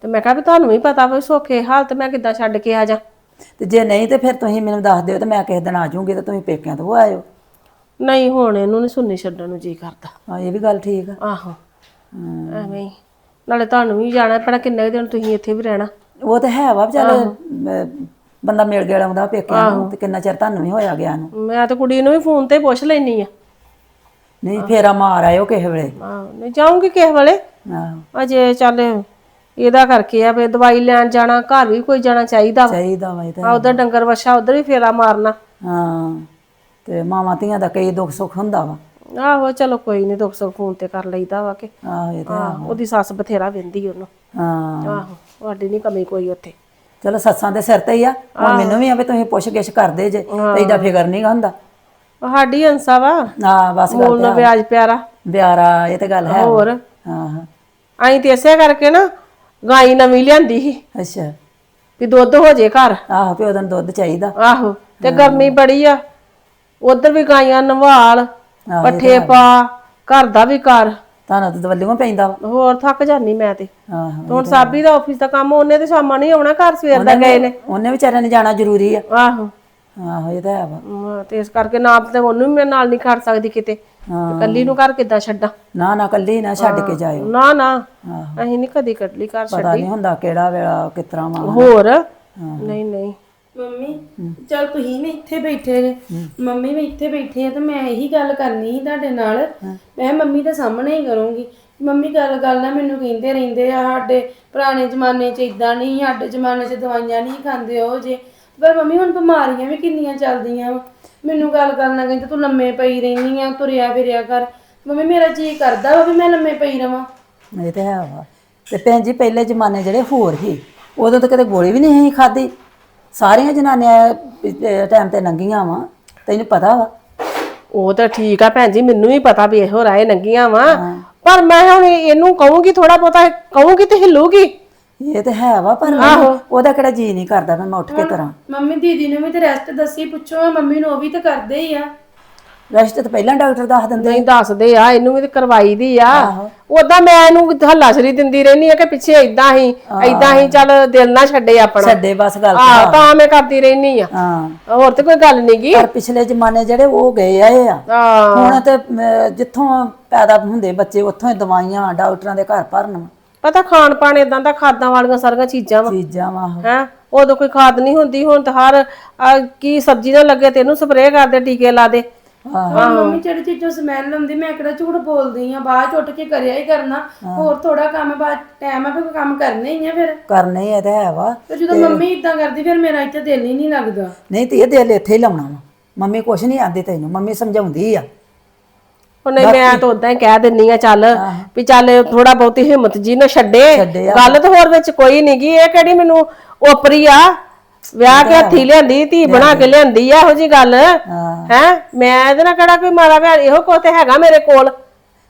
ਤੇ ਮੈਂ ਕਿਹਾ ਵੀ ਤੁਹਾਨੂੰ ਵੀ ਪਤਾ ਵੀ ਸੋਖੇ ਹਾਲਤ ਮੈਂ ਕਿੱਦਾਂ ਛੱਡ ਕੇ ਆ ਜਾ। ਤੇ ਜੇ ਨਹੀਂ ਤੇ ਫਿਰ ਤੁਸੀਂ ਮੈਨੂੰ ਦੱਸ ਦਿਓ ਤੇ ਮੈਂ ਕਿਸੇ ਦਿਨ ਆ ਜਾਊਂਗੀ ਤੇ ਤੁਸੀਂ ਪੇਕਿਆਂ ਤੋਂ ਆਇਓ। ਨਹੀਂ ਹੁਣ ਇਹਨੂੰ ਨਹੀਂ ਸੁਣਨੀ ਛੱਡਣ ਨੂੰ ਜੀ ਕਰਦਾ। ਹਾਂ ਇਹ ਵੀ ਗੱਲ ਠੀਕ ਆ। ਆਹੋ। ਐਵੇਂ ਹੀ। ਨਾਲੇ ਤੁਹਾਨੂੰ ਵੀ ਜਾਣਾ ਪੈਣਾ ਕਿੰਨੇ ਕੁ ਦਿਨ ਤੁਸੀਂ ਇੱਥੇ ਵੀ ਰਹਿਣਾ? ਉਹ ਤਾਂ ਹੈ ਵਾ ਚੱਲ ਅਹ, ਬੰਦਾ ਮਿਲ ਗਿਆ ਆਉਂਦਾ ਪੇਕਿਆਂ ਨੂੰ ਤੇ ਕਿੰਨਾ ਚਿਰ ਤੁਹਾਨੂੰ ਵੀ ਹੋਇਆ ਗਿਆ ਨੂੰ। ਮੈਂ ਤੇ ਕੁੜੀ ਨੂੰ ਵੀ ਫੋਨ ਤੇ ਪੁੱਛ ਲੈਣੀ ਆ। ਨਹੀਂ ਫੇਰਾ ਮਾਰ ਆਇਓ ਕਿਸੇ ਵੇਲੇ। ਆਹੋ ਨਹੀਂ ਜਾਊਂਗੀ ਕਿਸੇ ਵੇਲੇ। ਆਹੋ। ਅਜੇ ਚੱਲ ਇਹਦਾ ਕਰਕੇ ਆ ਵੀ ਦਵਾਈ ਲੈਣ ਜਾਣਾ ਘਰ ਵੀ ਕੋਈ ਜਾਣਾ ਚਾਹੀਦਾ ਵਾ। ਚਾਹੀਦਾ ਵਾ ਇਹ ਤਾਂ ਆ ਉਧਰ ਡੰਗਰ ਵਛਾ ਉਧਰ ਵੀ ਫੇਰਾ ਮਾਰਨਾ। ਹਾਂ। ਤੇ ਮਾਵਾਂ ਧੀਆਂ ਦਾ ਕਈ ਦੁੱਖ ਸੁੱਖ ਹੁੰਦਾ ਵਾ। ਆਹੋ ਚਲੋ ਕੋਈ ਨਹੀਂ ਦੁੱਖ ਸੁੱਖ ਫੋਨ ਤੇ ਕਰ ਲਈਦਾ ਵਾ ਕਿ। ਆਹੋ ਇਹ ਤਾਂ ਹੈ। ਆਹ, ਉਹਦੀ ਸੱਸ ਬਥੇਰਾ ਵਿੰਦੀ ਉਹਨੂੰ। ਹਾਂ। ਆਹੋ ਤੁਹਾਡੀ ਨਹੀਂ ਕਮੀ ਕੋਈ ਉੱਥੇ। ਚਲੋ ਸੱਸਾਂ ਦੇ ਸਿਰ ਤੇ ਹੀ ਆ। ਹੁਣ ਮੈਨੂੰ ਵੀ ਆ ਵੀ ਤੁਸੀਂ ਪੁੱਛ ਗਿੱਛ ਕਰਦੇ ਜੇ ਤੇ ਫਿਕਰ ਨਹੀਂ ਹੁੰਦਾ। ਸਾਡੀ ਹੰਸਾ ਵਾ। ਆ ਬਸ ਗੱਲ ਮੂਲ ਨੂੰ ਵਿਆਜ ਪਿਆਰਾ। ਬਿਆਰਾ ਇਹ ਤੇ ਗੱਲ ਹੈ। ਹੋਰ? ਹਾਂ। ਹਾਂ ਅਸੀਂ ਤੇ ਇਸੇ ਕਰਕੇ ਨਾ ਗਾਈ ਨਵੀਂ ਲਿਆਂਦੀ ਸੀ। ਅੱਛਾ। ਵੀ ਦੁੱਧ ਹੋ ਜੇ ਘਰ। ਆਹੋ ਪਿਓ ਦਾ ਦੁੱਧ ਚਾਹੀਦਾ। ਆਹੋ ਤੇ ਗਰਮੀ ਬੜੀ ਆ। ਉਧਰ ਵੀ ਗਾਈਆਂ ਨਵਾਲ ਆਹੋ, ਪੱਠੇ ਪਾ ਘਰ ਦਾ ਵੀ ਕਰ। ਤੁਹਾਨੂੰ ਤਾਂ ਦਵੱਲੀਆਂ ਪੈਂਦਾ ਵਾ। ਹੋਰ ਥੱਕ ਜਾਨੀ ਮੈਂ ਤੇ। ਆਹੋ ਹੁਣ ਸਾਬੀ ਦਾ ਆਫਿਸ ਦਾ ਕੰਮ ਉਹਨੇ ਤੇ ਸ਼ਾਮਾਂ ਨਹੀਂ ਆਉਣਾ ਘਰ ਸਵੇਰ ਦਾ ਗਏ ਨੇ। ਉਹਨੇ ਵਿਚਾਰਿਆਂ ਨੇ ਜਾਣਾ ਜ਼ਰੂਰੀ ਆ। ਆਹੋ। ਆਹੋ ਇਹ ਤਾਂ ਹੈ ਵਾ। ਤੇ ਇਸ ਕਰਕੇ ਨਾ ਤੇ ਉਹਨੂੰ ਵੀ ਮੈਂ ਨਾਲ ਨਹੀਂ ਖੜ ਸਕਦੀ ਕਿਤੇ। ਹਾਂ। ਕੱਲੀ ਨੂੰ ਘਰ ਕਿੱਦਾਂ ਛੱਡਾਂ? ਨਾ ਨਾ ਕੱਲੀ ਨਾ ਛੱਡ ਕੇ ਜਾਇਓ। ਨਾ ਨਾ। ਆਹੋ। ਅਸੀਂ ਨਹੀਂ ਕਦੀ ਕੱਲੀ ਘਰ ਛੱਡ। ਪਤਾ ਨਹੀਂ ਹੁੰਦਾ ਕਿਹੜਾ ਵੇਲਾ ਕਿਸ ਤਰ੍ਹਾਂ ਵਾ। ਹੋਰ? ਨਹੀਂ ਨਹੀਂ। ਮੰਮੀ ਚਲ ਤੁਸੀਂ ਵੀ ਇੱਥੇ ਬੈਠੇ ਜੇ। ਮੰਮੀ ਵੀ ਇੱਥੇ ਬੈਠੇ ਆ ਤੇ ਮੈਂ ਇਹੀ ਗੱਲ ਕਰਨੀ ਸੀ ਤੁਹਾਡੇ ਨਾਲ। ਮੈਂ ਕਿਹਾ ਮੰਮੀ ਦੇ ਸਾਹਮਣੇ ਹੀ ਕਰੂੰਗੀ। ਮੰਮੀ ਗੱਲ ਗੱਲ ਨਾ ਮੈਨੂੰ ਕਹਿੰਦੇ ਰਹਿੰਦੇ ਆ ਸਾਡੇ ਪੁਰਾਣੇ ਜ਼ਮਾਨੇ 'ਚ ਇਦਾਂ ਨਹੀਂ ਸਾਡੇ ਜ਼ਮਾਨੇ 'ਚ ਦਵਾਈਆਂ ਨਹੀਂ ਖਾਂਦੇ ਉਹ ਜੇ। ਪਰ ਮੰਮੀ ਹੁਣ ਬਿਮਾਰੀਆਂ ਵੀ ਕਿੰਨੀਆਂ ਚੱਲਦੀਆਂ ਵਾ। ਮੈਨੂੰ ਗੱਲ ਕਰਨਾ ਕਹਿੰਦੇ ਤੂੰ ਲੰਮੇ ਪਈ ਰਹਿਨੀ ਆ ਤੁਰਿਆ ਫਿਰਿਆ ਕਰ। ਮੰਮੀ ਮੇਰਾ ਜੀ ਕਰਦਾ ਵਾ ਵੀ ਮੈਂ ਲੰਮੇ ਪਈ ਰਵਾਂ। ਇਹ ਤੇ ਹੈ ਵਾ। ਤੇ ਭੈਣ ਜੀ ਪਹਿਲੇ ਜ਼ਮਾਨੇ ਜਿਹੜੇ ਹੋਰ ਸੀ ਉਦੋਂ ਤਾਂ ਕਦੇ ਗੋਲੀ ਵੀ ਨਹੀਂ ਸੀ ਖਾਦੀ ਸਾਰੀਆਂ ਜਨਾਨੀਆਂ ਟਾਈਮ ਤੇ ਨੰਗੀਆਂ ਵਾ ਤੈਨੂੰ ਪਤਾ ਵਾ? ਉਹ ਤਾਂ ਠੀਕ ਆ ਭੈਣ ਜੀ ਮੈਨੂੰ ਵੀ ਪਤਾ ਵੀ ਇਹੋ ਰਾਏ ਨੰਗੀਆਂ ਵਾ। ਪਰ ਮੈਂ ਹੁਣ ਇਹਨੂੰ ਕਹੂੰਗੀ ਥੋੜਾ ਬਹੁਤਾ ਕਹੂੰਗੀ ਤੇ ਹਿੱਲੂਗੀ। ਇਹ ਤੇ ਹੈ ਵਾ ਪਰ ਉਹਦਾ ਕਿਹੜਾ ਜੀ ਨਹੀਂ ਕਰਦਾ ਮੈਂ ਉੱਠ ਕੇ ਤੁਰਾਂ ਮੰਮੀ ਦੀਦੀ ਨੂੰ ਵੀ ਤੇ ਰੈਸਟ ਦੱਸੀ ਪੁੱਛੋ ਮੰਮੀ ਨੂੰ ਉਹ ਵੀ ਤਾਂ ਕਰਦੇ ਹੀ ਆ। ਰੈਸਟ ਤਾਂ ਪਹਿਲਾਂ ਡਾਕਟਰ ਦੱਸ ਦਿੰਦੇ ਨਹੀਂ ਦੱਸਦੇ ਆ ਇਹਨੂੰ ਵੀ ਤੇ ਕਰਵਾਈ ਦੀ ਆ। ਉਦਾਂ ਮੈਂ ਇਹਨੂੰ ਹੱਲਾਸ਼ਰੀ ਦਿੰਦੀ ਰਹਿਨੀ ਆ ਕਿ ਪਿੱਛੇ ਇਦਾਂ ਹੀ ਇਦਾਂ ਹੀ ਚੱਲ ਦਿਲ ਨਾ ਛੱਡੇ ਆਪਣਾ। ਛੱਡੇ ਬਸ ਗੱਲ ਆ ਤਾਂ ਮੈਂ ਕਰਦੀ ਰਹਿਨੀ ਆ। ਹਾਂ। ਹੋਰ ਤੇ ਕੋਈ ਗੱਲ ਨੀ ਗੀ। ਪਰ ਪਿਛਲੇ ਜ਼ਮਾਨੇ ਜਿਹੜੇ ਉਹ ਗਏ ਆਏ ਆ। ਹੁਣ ਤੇ ਜਿੱਥੋਂ ਪੈਦਾ ਹੁੰਦੇ ਬੱਚੇ ਉੱਥੋਂ ਹੀ ਦਵਾਈਆਂ ਡਾਕਟਰਾਂ ਦੇ ਘਰ ਭਰਨ। ਪਤਾ ਖਾਣ ਪਾਣ ਇਦਾਂ ਦਾ ਖਾਦਾਂ ਵਾਲੀਆਂ ਸਾਰੀਆਂ ਚੀਜ਼ਾਂ ਵਾ। ਚੀਜ਼ਾਂ ਵਾ। ਹੈ? ਉਦੋਂ ਕੋਈ ਖਾਦ ਨਹੀਂ ਹੁੰਦੀ ਹੁਣ ਤਾਂ ਹਰ ਕੀ ਸਬਜ਼ੀ ਨਾ ਲੱਗੇ ਤੈਨੂੰ ਸਪਰੇਅ ਕਰਦੇ ਟੀਕੇ ਲਾ ਦੇ। ਹਾਂ ਮੰਮੀ ਜਿਹੜੀ ਚੀਜ਼ੋਂ ਸਮੈਲ ਆਉਂਦੀ ਮੈਂ ਕਿਹੜਾ ਝੂਠ ਬੋਲਦੀ ਆ ਬਾਅਦ ਚ ਉੱਠ ਕੇ ਕਰਿਆ ਹੀ ਕਰਨਾ। ਹੋਰ ਥੋੜਾ ਕੰਮ ਬਾਅਦ ਟਾਈਮ ਆ ਫਿਰ ਕੋਈ ਕੰਮ ਕਰਨੇ ਹੀ ਆ ਫਿਰ। ਕਰਨੇ ਹੀ ਇਹ ਤੇ ਹੈ ਵਾ। ਤੇ ਜਦੋਂ ਮੰਮੀ ਇਦਾਂ ਕਰਦੀ ਫਿਰ ਮੇਰਾ ਇੱਥੇ ਦਿਲ ਹੀ ਨਹੀਂ ਲੱਗਦਾ। ਨਹੀਂ ਤੇ ਇਹ ਦਿਲ ਇੱਥੇ ਹੀ ਲਾਉਣਾ ਵਾ। ਮੰਮੀ ਕੁਛ ਨਹੀਂ ਆਂਦੀ ਤੈਨੂੰ ਮੰਮੀ ਸਮਝਾਉਂਦੀ ਆ। ਉਹ ਨਹੀਂ ਮੈਂ ਤਾਂ ਉਦਾਂ ਹੀ ਕਹਿ ਦਿੰਨੀ ਆ ਚੱਲ ਵੀ ਚੱਲ ਥੋੜਾ ਬਹੁਤੀ ਹਿੰਮਤ ਜੀ ਨਾ ਛੱਡੇ। ਗੱਲ ਤਾਂ ਹੋਰ ਵਿੱਚ ਕੋਈ ਨੀ ਗੀ ਇਹ ਕਿਹੜੀ ਮੈਨੂੰ ਓਪਰੀ ਆ ਵਿਆਹ ਕੇ ਹੱਥੀ ਲਿਆਂਦੀ ਧੀ ਬਣਾ ਕੇ ਲਿਆਂਦੀ ਆ ਇਹੋ ਜੀ ਗੱਲ। ਹਾਂ। ਹੈ? ਮੈਂ ਇਹਦੇ ਨਾਲ ਕਿਹੜਾ ਕੋਈ ਮਾਰਾ ਵਿਆਹ ਇਹੋ ਕੋ ਤੇ ਹੈਗਾ ਮੇਰੇ ਕੋਲ।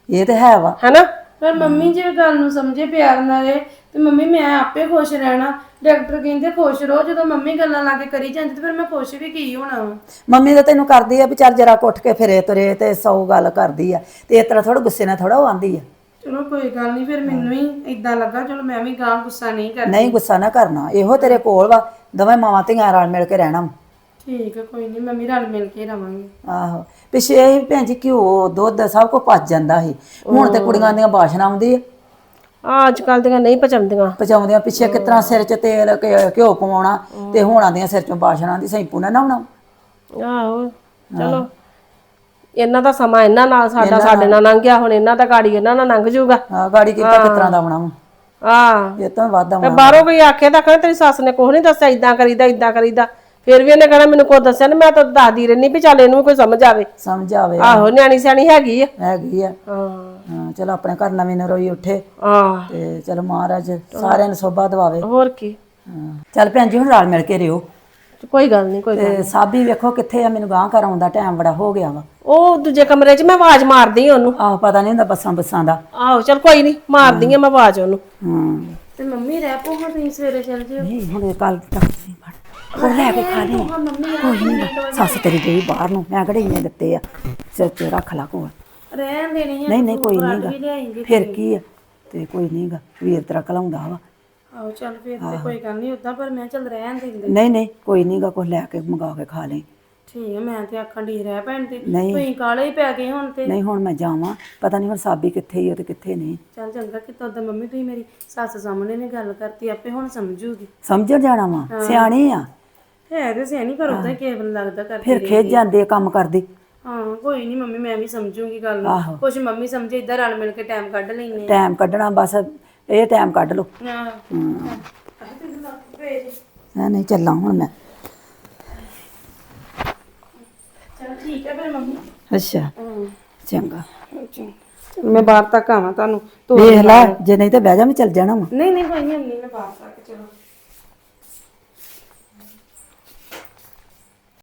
ਇਹ ਤੇ ਹੈ ਵਾ। ਹੈਨਾ? ਪਰ ਮੰਮੀ ਜੇ ਗੱਲ ਨੂੰ ਸਮਝੇ ਪਿਆਰ ਨਾਲ ਇਹ, ਤੇ ਮੰਮੀ ਮੈਂ ਆਪੇ ਖੁਸ਼ ਰਹਿਣਾ। ਡਾਕਟਰ ਕਹਿੰਦੇ ਖੁਸ਼ ਰਹੋ ਜਦੋਂ ਮੰਮੀ ਗੱਲਾਂ ਲਾ ਕੇ ਕਰੀ ਜਾਂਦੀ ਤੇ ਫਿਰ ਮੈਂ ਖੁਸ਼ ਵੀ ਕੀ ਹੋਣਾ ਵਾ? ਮੰਮੀ ਤਾਂ ਤੈਨੂੰ ਕਰਦੀ ਆ ਵੀ ਚੱਲ ਜਰਾ ਉੱਠ ਕੇ ਫਿਰੇ ਤੁਰੇ ਤੇ ਸੌ ਗੱਲ ਕਰਦੀ ਆ। ਤੇ ਇਸ ਤਰ੍ਹਾਂ ਥੋੜਾ ਗੁੱਸੇ ਨਾਲ ਥੋੜਾ ਉਹ ਆਂਦੀ ਆ। ਚਲੋ ਕੋਈ ਗੱਲ ਨਹੀਂ ਫਿਰ ਮੈਨੂੰ ਹੀ ਇਦਾਂ ਲੱਗਾ ਚਲੋ ਮੈਂ ਵੀ ਗਾਂ ਗੁੱਸਾ ਨਹੀਂ ਕਰਦੀ। ਨਹੀਂ ਗੁੱਸਾ ਨਾ ਕਰਨਾ ਇਹੋ ਤੇਰੇ ਕੋਲ ਵਾ ਦੋਵੇਂ ਮਾਵਾਂ ਧੀਆਂ ਰਲ ਮਿਲ ਕੇ ਰਹਿਣਾ ਵਾ। ਠੀਕ ਹੈ ਕੋਈ ਨਹੀਂ ਮੰਮੀ ਰਲ ਮਿਲ ਕੇ ਰਵਾਂਗੇ। ਆਹੋ ਪਿਛੇ ਇਹ ਭੈਣ ਜੀ ਘਿਓ ਦੁੱਧ ਸਭ ਕੁਝ ਪਚ ਜਾਂਦਾ ਸੀ। ਹੁਣ ਤੇ ਕੁੜੀਆਂ ਦੀਆਂ ਬਾਸ਼ਨਾ ਆਉਂਦੀ ਆ। ਆ ਅੱਜ ਕੱਲ ਦੀਆਂ ਨਹੀਂ ਪਚਾਉਂਦੀਆਂ। ਪਚਾਉਂਦੀਆਂ ਪਿੱਛੇ ਕਿਸ ਤਰ੍ਹਾਂ ਸਿਰ 'ਚ ਤੇਲ ਘਿ- ਘਿਓ ਪਵਾਉਣਾ ਤੇ ਹੁਣ ਆਉਂਦੀਆਂ ਸਿਰ 'ਚੋਂ ਬਾਸ਼ਨਾ ਦੀ ਸੈਂਪੂ ਨਾ ਨਹਾਉਣਾ। ਆਹੋ ਚਲੋ। ਇਹਨਾਂ ਦਾ ਸਮਾਂ ਇਹਨਾਂ ਨਾਲ ਸਾਡਾ ਸਾਡੇ ਨਾਲ। ਲੰਘ ਗਿਆ ਹੁਣ ਇਹਨਾਂ ਦਾ ਗਾੜੀ ਇਹਨਾਂ ਨਾਲ ਲੰਘ ਜਾਊਗਾ। ਆ ਗਾੜੀ ਕੀਤਾ ਕਿਸ ਤਰ੍ਹਾਂ ਦਾ ਆਉਣਾ ਵਾ ਆ ਇਹ ਤਾਂ ਵਾਧਾ ਤੇ ਬਾਹਰੋਂ ਕੋਈ ਆਖੇ ਤਾਂ ਕਹਿੰਦਾ ਤੇਰੀ ਸੱਸ ਨੇ ਕੁਛ ਨਹੀਂ ਦੱਸਿਆ ਇਦਾਂ ਕਰੀਦਾ ਇਦਾਂ ਕਰੀਦਾ। ਫਿਰ ਵੀ ਇਹਨੇ ਕਹਿਣਾ ਮੈਨੂੰ ਕੋਈ ਦੱਸਿਆ ਨਹੀਂ ਮੈਂ ਤਾਂ ਦੱਸਦੀ ਰਹਿਣੀ ਵੀ ਚੱਲ ਇਹਨੂੰ ਵੀ ਕੋਈ ਸਮਝ ਆਵੇ। ਸਮਝ ਆਵੇ ਆਹੋ ਨਿਆਣੀ ਸਿਆਣੀ ਹੈਗੀ ਆ। ਹੈਗੀ ਆ। ਹਾਂ। ਹਾਂ ਚਲੋ ਆਪਣੇ ਘਰ ਨਵੀਂ ਨਰੋਈ ਉੱਠੇ। ਆ ਤੇ ਚਲੋ ਮਹਾਰਾਜ ਸਾਰਿਆਂ ਨੂੰ ਸੋਭਾ ਦਵਾਵੇ। ਹੋਰ ਕੀ। ਹਾਂ। ਚੱਲ ਭੈਣ ਜੀ ਹੁਣ ਰਲ ਮਿਲ ਕੇ ਰਿਓ। ਕੋਈ ਗੱਲ ਨਹੀਂ ਕੋਈ ਤੇ ਸਾਬੀ ਵੇਖੋ ਕਿੱਥੇ ਆ ਮੈਨੂੰ ਗਾਂ ਘਰ ਆਉਣ ਦਾ ਟਾਈਮ ਬੜਾ ਹੋ ਗਿਆ ਵਾ। ਉਹ ਦੂਜੇ ਕਮਰੇ 'ਚ ਮੈਂ ਆਵਾਜ਼ ਮਾਰਦੀ ਆ ਉਹਨੂੰ। ਆਹੋ ਪਤਾ ਨਹੀਂ ਹੁੰਦਾ ਬੱਸਾਂ ਬੱਸਾਂ ਦਾ। ਆਹੋ ਚਲ ਕੋਈ ਨਹੀਂ ਮਾਰਦੀ ਆ ਮੈਂ ਆਵਾਜ਼ ਉਹਨੂੰ। ਹਾਂ। ਤੇ ਮੰਮੀ ਰਹਿ ਪੋ ਹਾਂ ਤੁਸੀਂ ਸਵੇਰੇ ਚੱਲ ਜਿਓ। ਨਹੀਂ ਹੁਣ ਕੱਲ ਤੱਕ ਨਹੀਂ ਫੜ ਉਹ ਲੈ ਕੇ ਖਾ ਲਈ ਕੋਈ ਨਹੀਂ ਸੱਸ ਤੇਰੀ ਗਈ ਬਾਹਰ ਨੂੰ ਮੈਂ ਕਿਹੜੇ ਇੰਨੇ ਦਿੱਤੇ ਆ। ਸਿਰ ਤੇ ਰੱਖ ਲਾ ਕੋਲ। ਰਹਿਣ ਦੇਣੀ ਆ ਨਹੀਂ ਨਹੀਂ ਕੋਈ ਨਹੀਂਗਾ ਫਿਰ ਕੀ ਆ? ਤੇ ਕੋਈ ਨਹੀਂਗਾ ਵੀਰ ਤੇਰਾ ਕਲਾਉਂਦਾ ਵਾ। ਆਹੋ ਚੱਲ ਫਿਰ ਤੇ ਕੋਈ ਗੱਲ ਨਹੀਂ ਉਦਾਂ ਪਰ ਮੈਂ ਚੱਲ ਰਹਿਣ ਦਿੰਦੇ। ਨਹੀਂ ਨਹੀਂ ਕੋਈ ਨਹੀਂਗਾ ਕੁਝ ਲੈ ਕੇ ਮੰਗਾ ਕੇ ਖਾ ਲਈ। ਠੀਕ ਹੈ ਮੈਂ ਤੇ ਆਖਣ ਦੀ ਰਹਿ ਪੈਣ ਤੇ ਨਹੀਂ। ਤੁਸੀਂ ਕਾਲੇ ਹੀ ਪੈ ਗਏ ਹੁਣ ਤੇ। ਨਹੀਂ ਹੁਣ ਮੈਂ ਜਾਵਾਂ। ਪਤਾ ਨਹੀਂ ਹੁਣ ਸਾਬੀ ਕਿੱਥੇ ਹੀ ਆ ਤੇ ਕਿੱਥੇ ਨਹੀਂ। ਚੱਲ ਚੰਗਾ ਕਿ ਉਦਾਂ ਮੰਮੀ ਤੁਸੀਂ ਮੇਰੀ ਸੱਸ ਸਾਹਮਣੇ ਨੇ ਗੱਲ ਕਰਤੀ ਆਪੇ ਹੁਣ ਸਮਝੂਗੀ। ਸਮਝਣ ਜਾਣਾ ਵਾ? ਸਿਆਣੇ ਆ? ਹੈ ਤੇ ਸਿਆਣੀ ਪਰ ਉਦਾਂ ਕੇਵਲ ਲੱਗਦਾ ਕਰਦੀ ਫਿਰ ਖੇਜ ਜਾਂਦੇ ਆ ਕੰਮ ਕਰਦੀ। ਹਾਂ ਕੋਈ ਨਹੀਂ ਮੰਮੀ ਮੈਂ ਵੀ ਸਮਝੂਗੀ ਗੱਲ ਨੂੰ। ਆਹੋ। ਕੁਛ ਮੰਮੀ ਸਮਝੇ ਇਦਾਂ ਰਲ ਮਿਲ ਕੇ ਟਾਈਮ ਕੱਢ ਲੈਨੇ ਟਾਈਮ ਕੱਢਣਾ ਬਸ ਇਹ ਟਾਈਮ ਕੱਢ ਲਓ। ਆ ਹਾਂ। ਨਹੀਂ ਚੱਲਾਂ ਹੁਣ ਮੈਂ। ਚਲ ਠੀਕ ਹੈ ਫਿਰ ਮੰਮੀ। ਅੱਛਾ। ਚੰਗਾ। ਮੈਂ ਬਾਹਰ ਤੱਕ ਆਵਾਂ ਤੁਹਾਨੂੰ। ਵੇਖ ਲੈ ਜੇ ਨਹੀਂ ਤੇ ਬਹਿ ਜਾ ਮੈਂ ਚੱਲ ਜਾਣਾ ਵਾ। ਨਹੀਂ ਨਹੀਂ ਕੋਈ ਨਹੀਂ ਮੈਂ ਬਾਹਰ ਤੱਕ ਚਲੋ।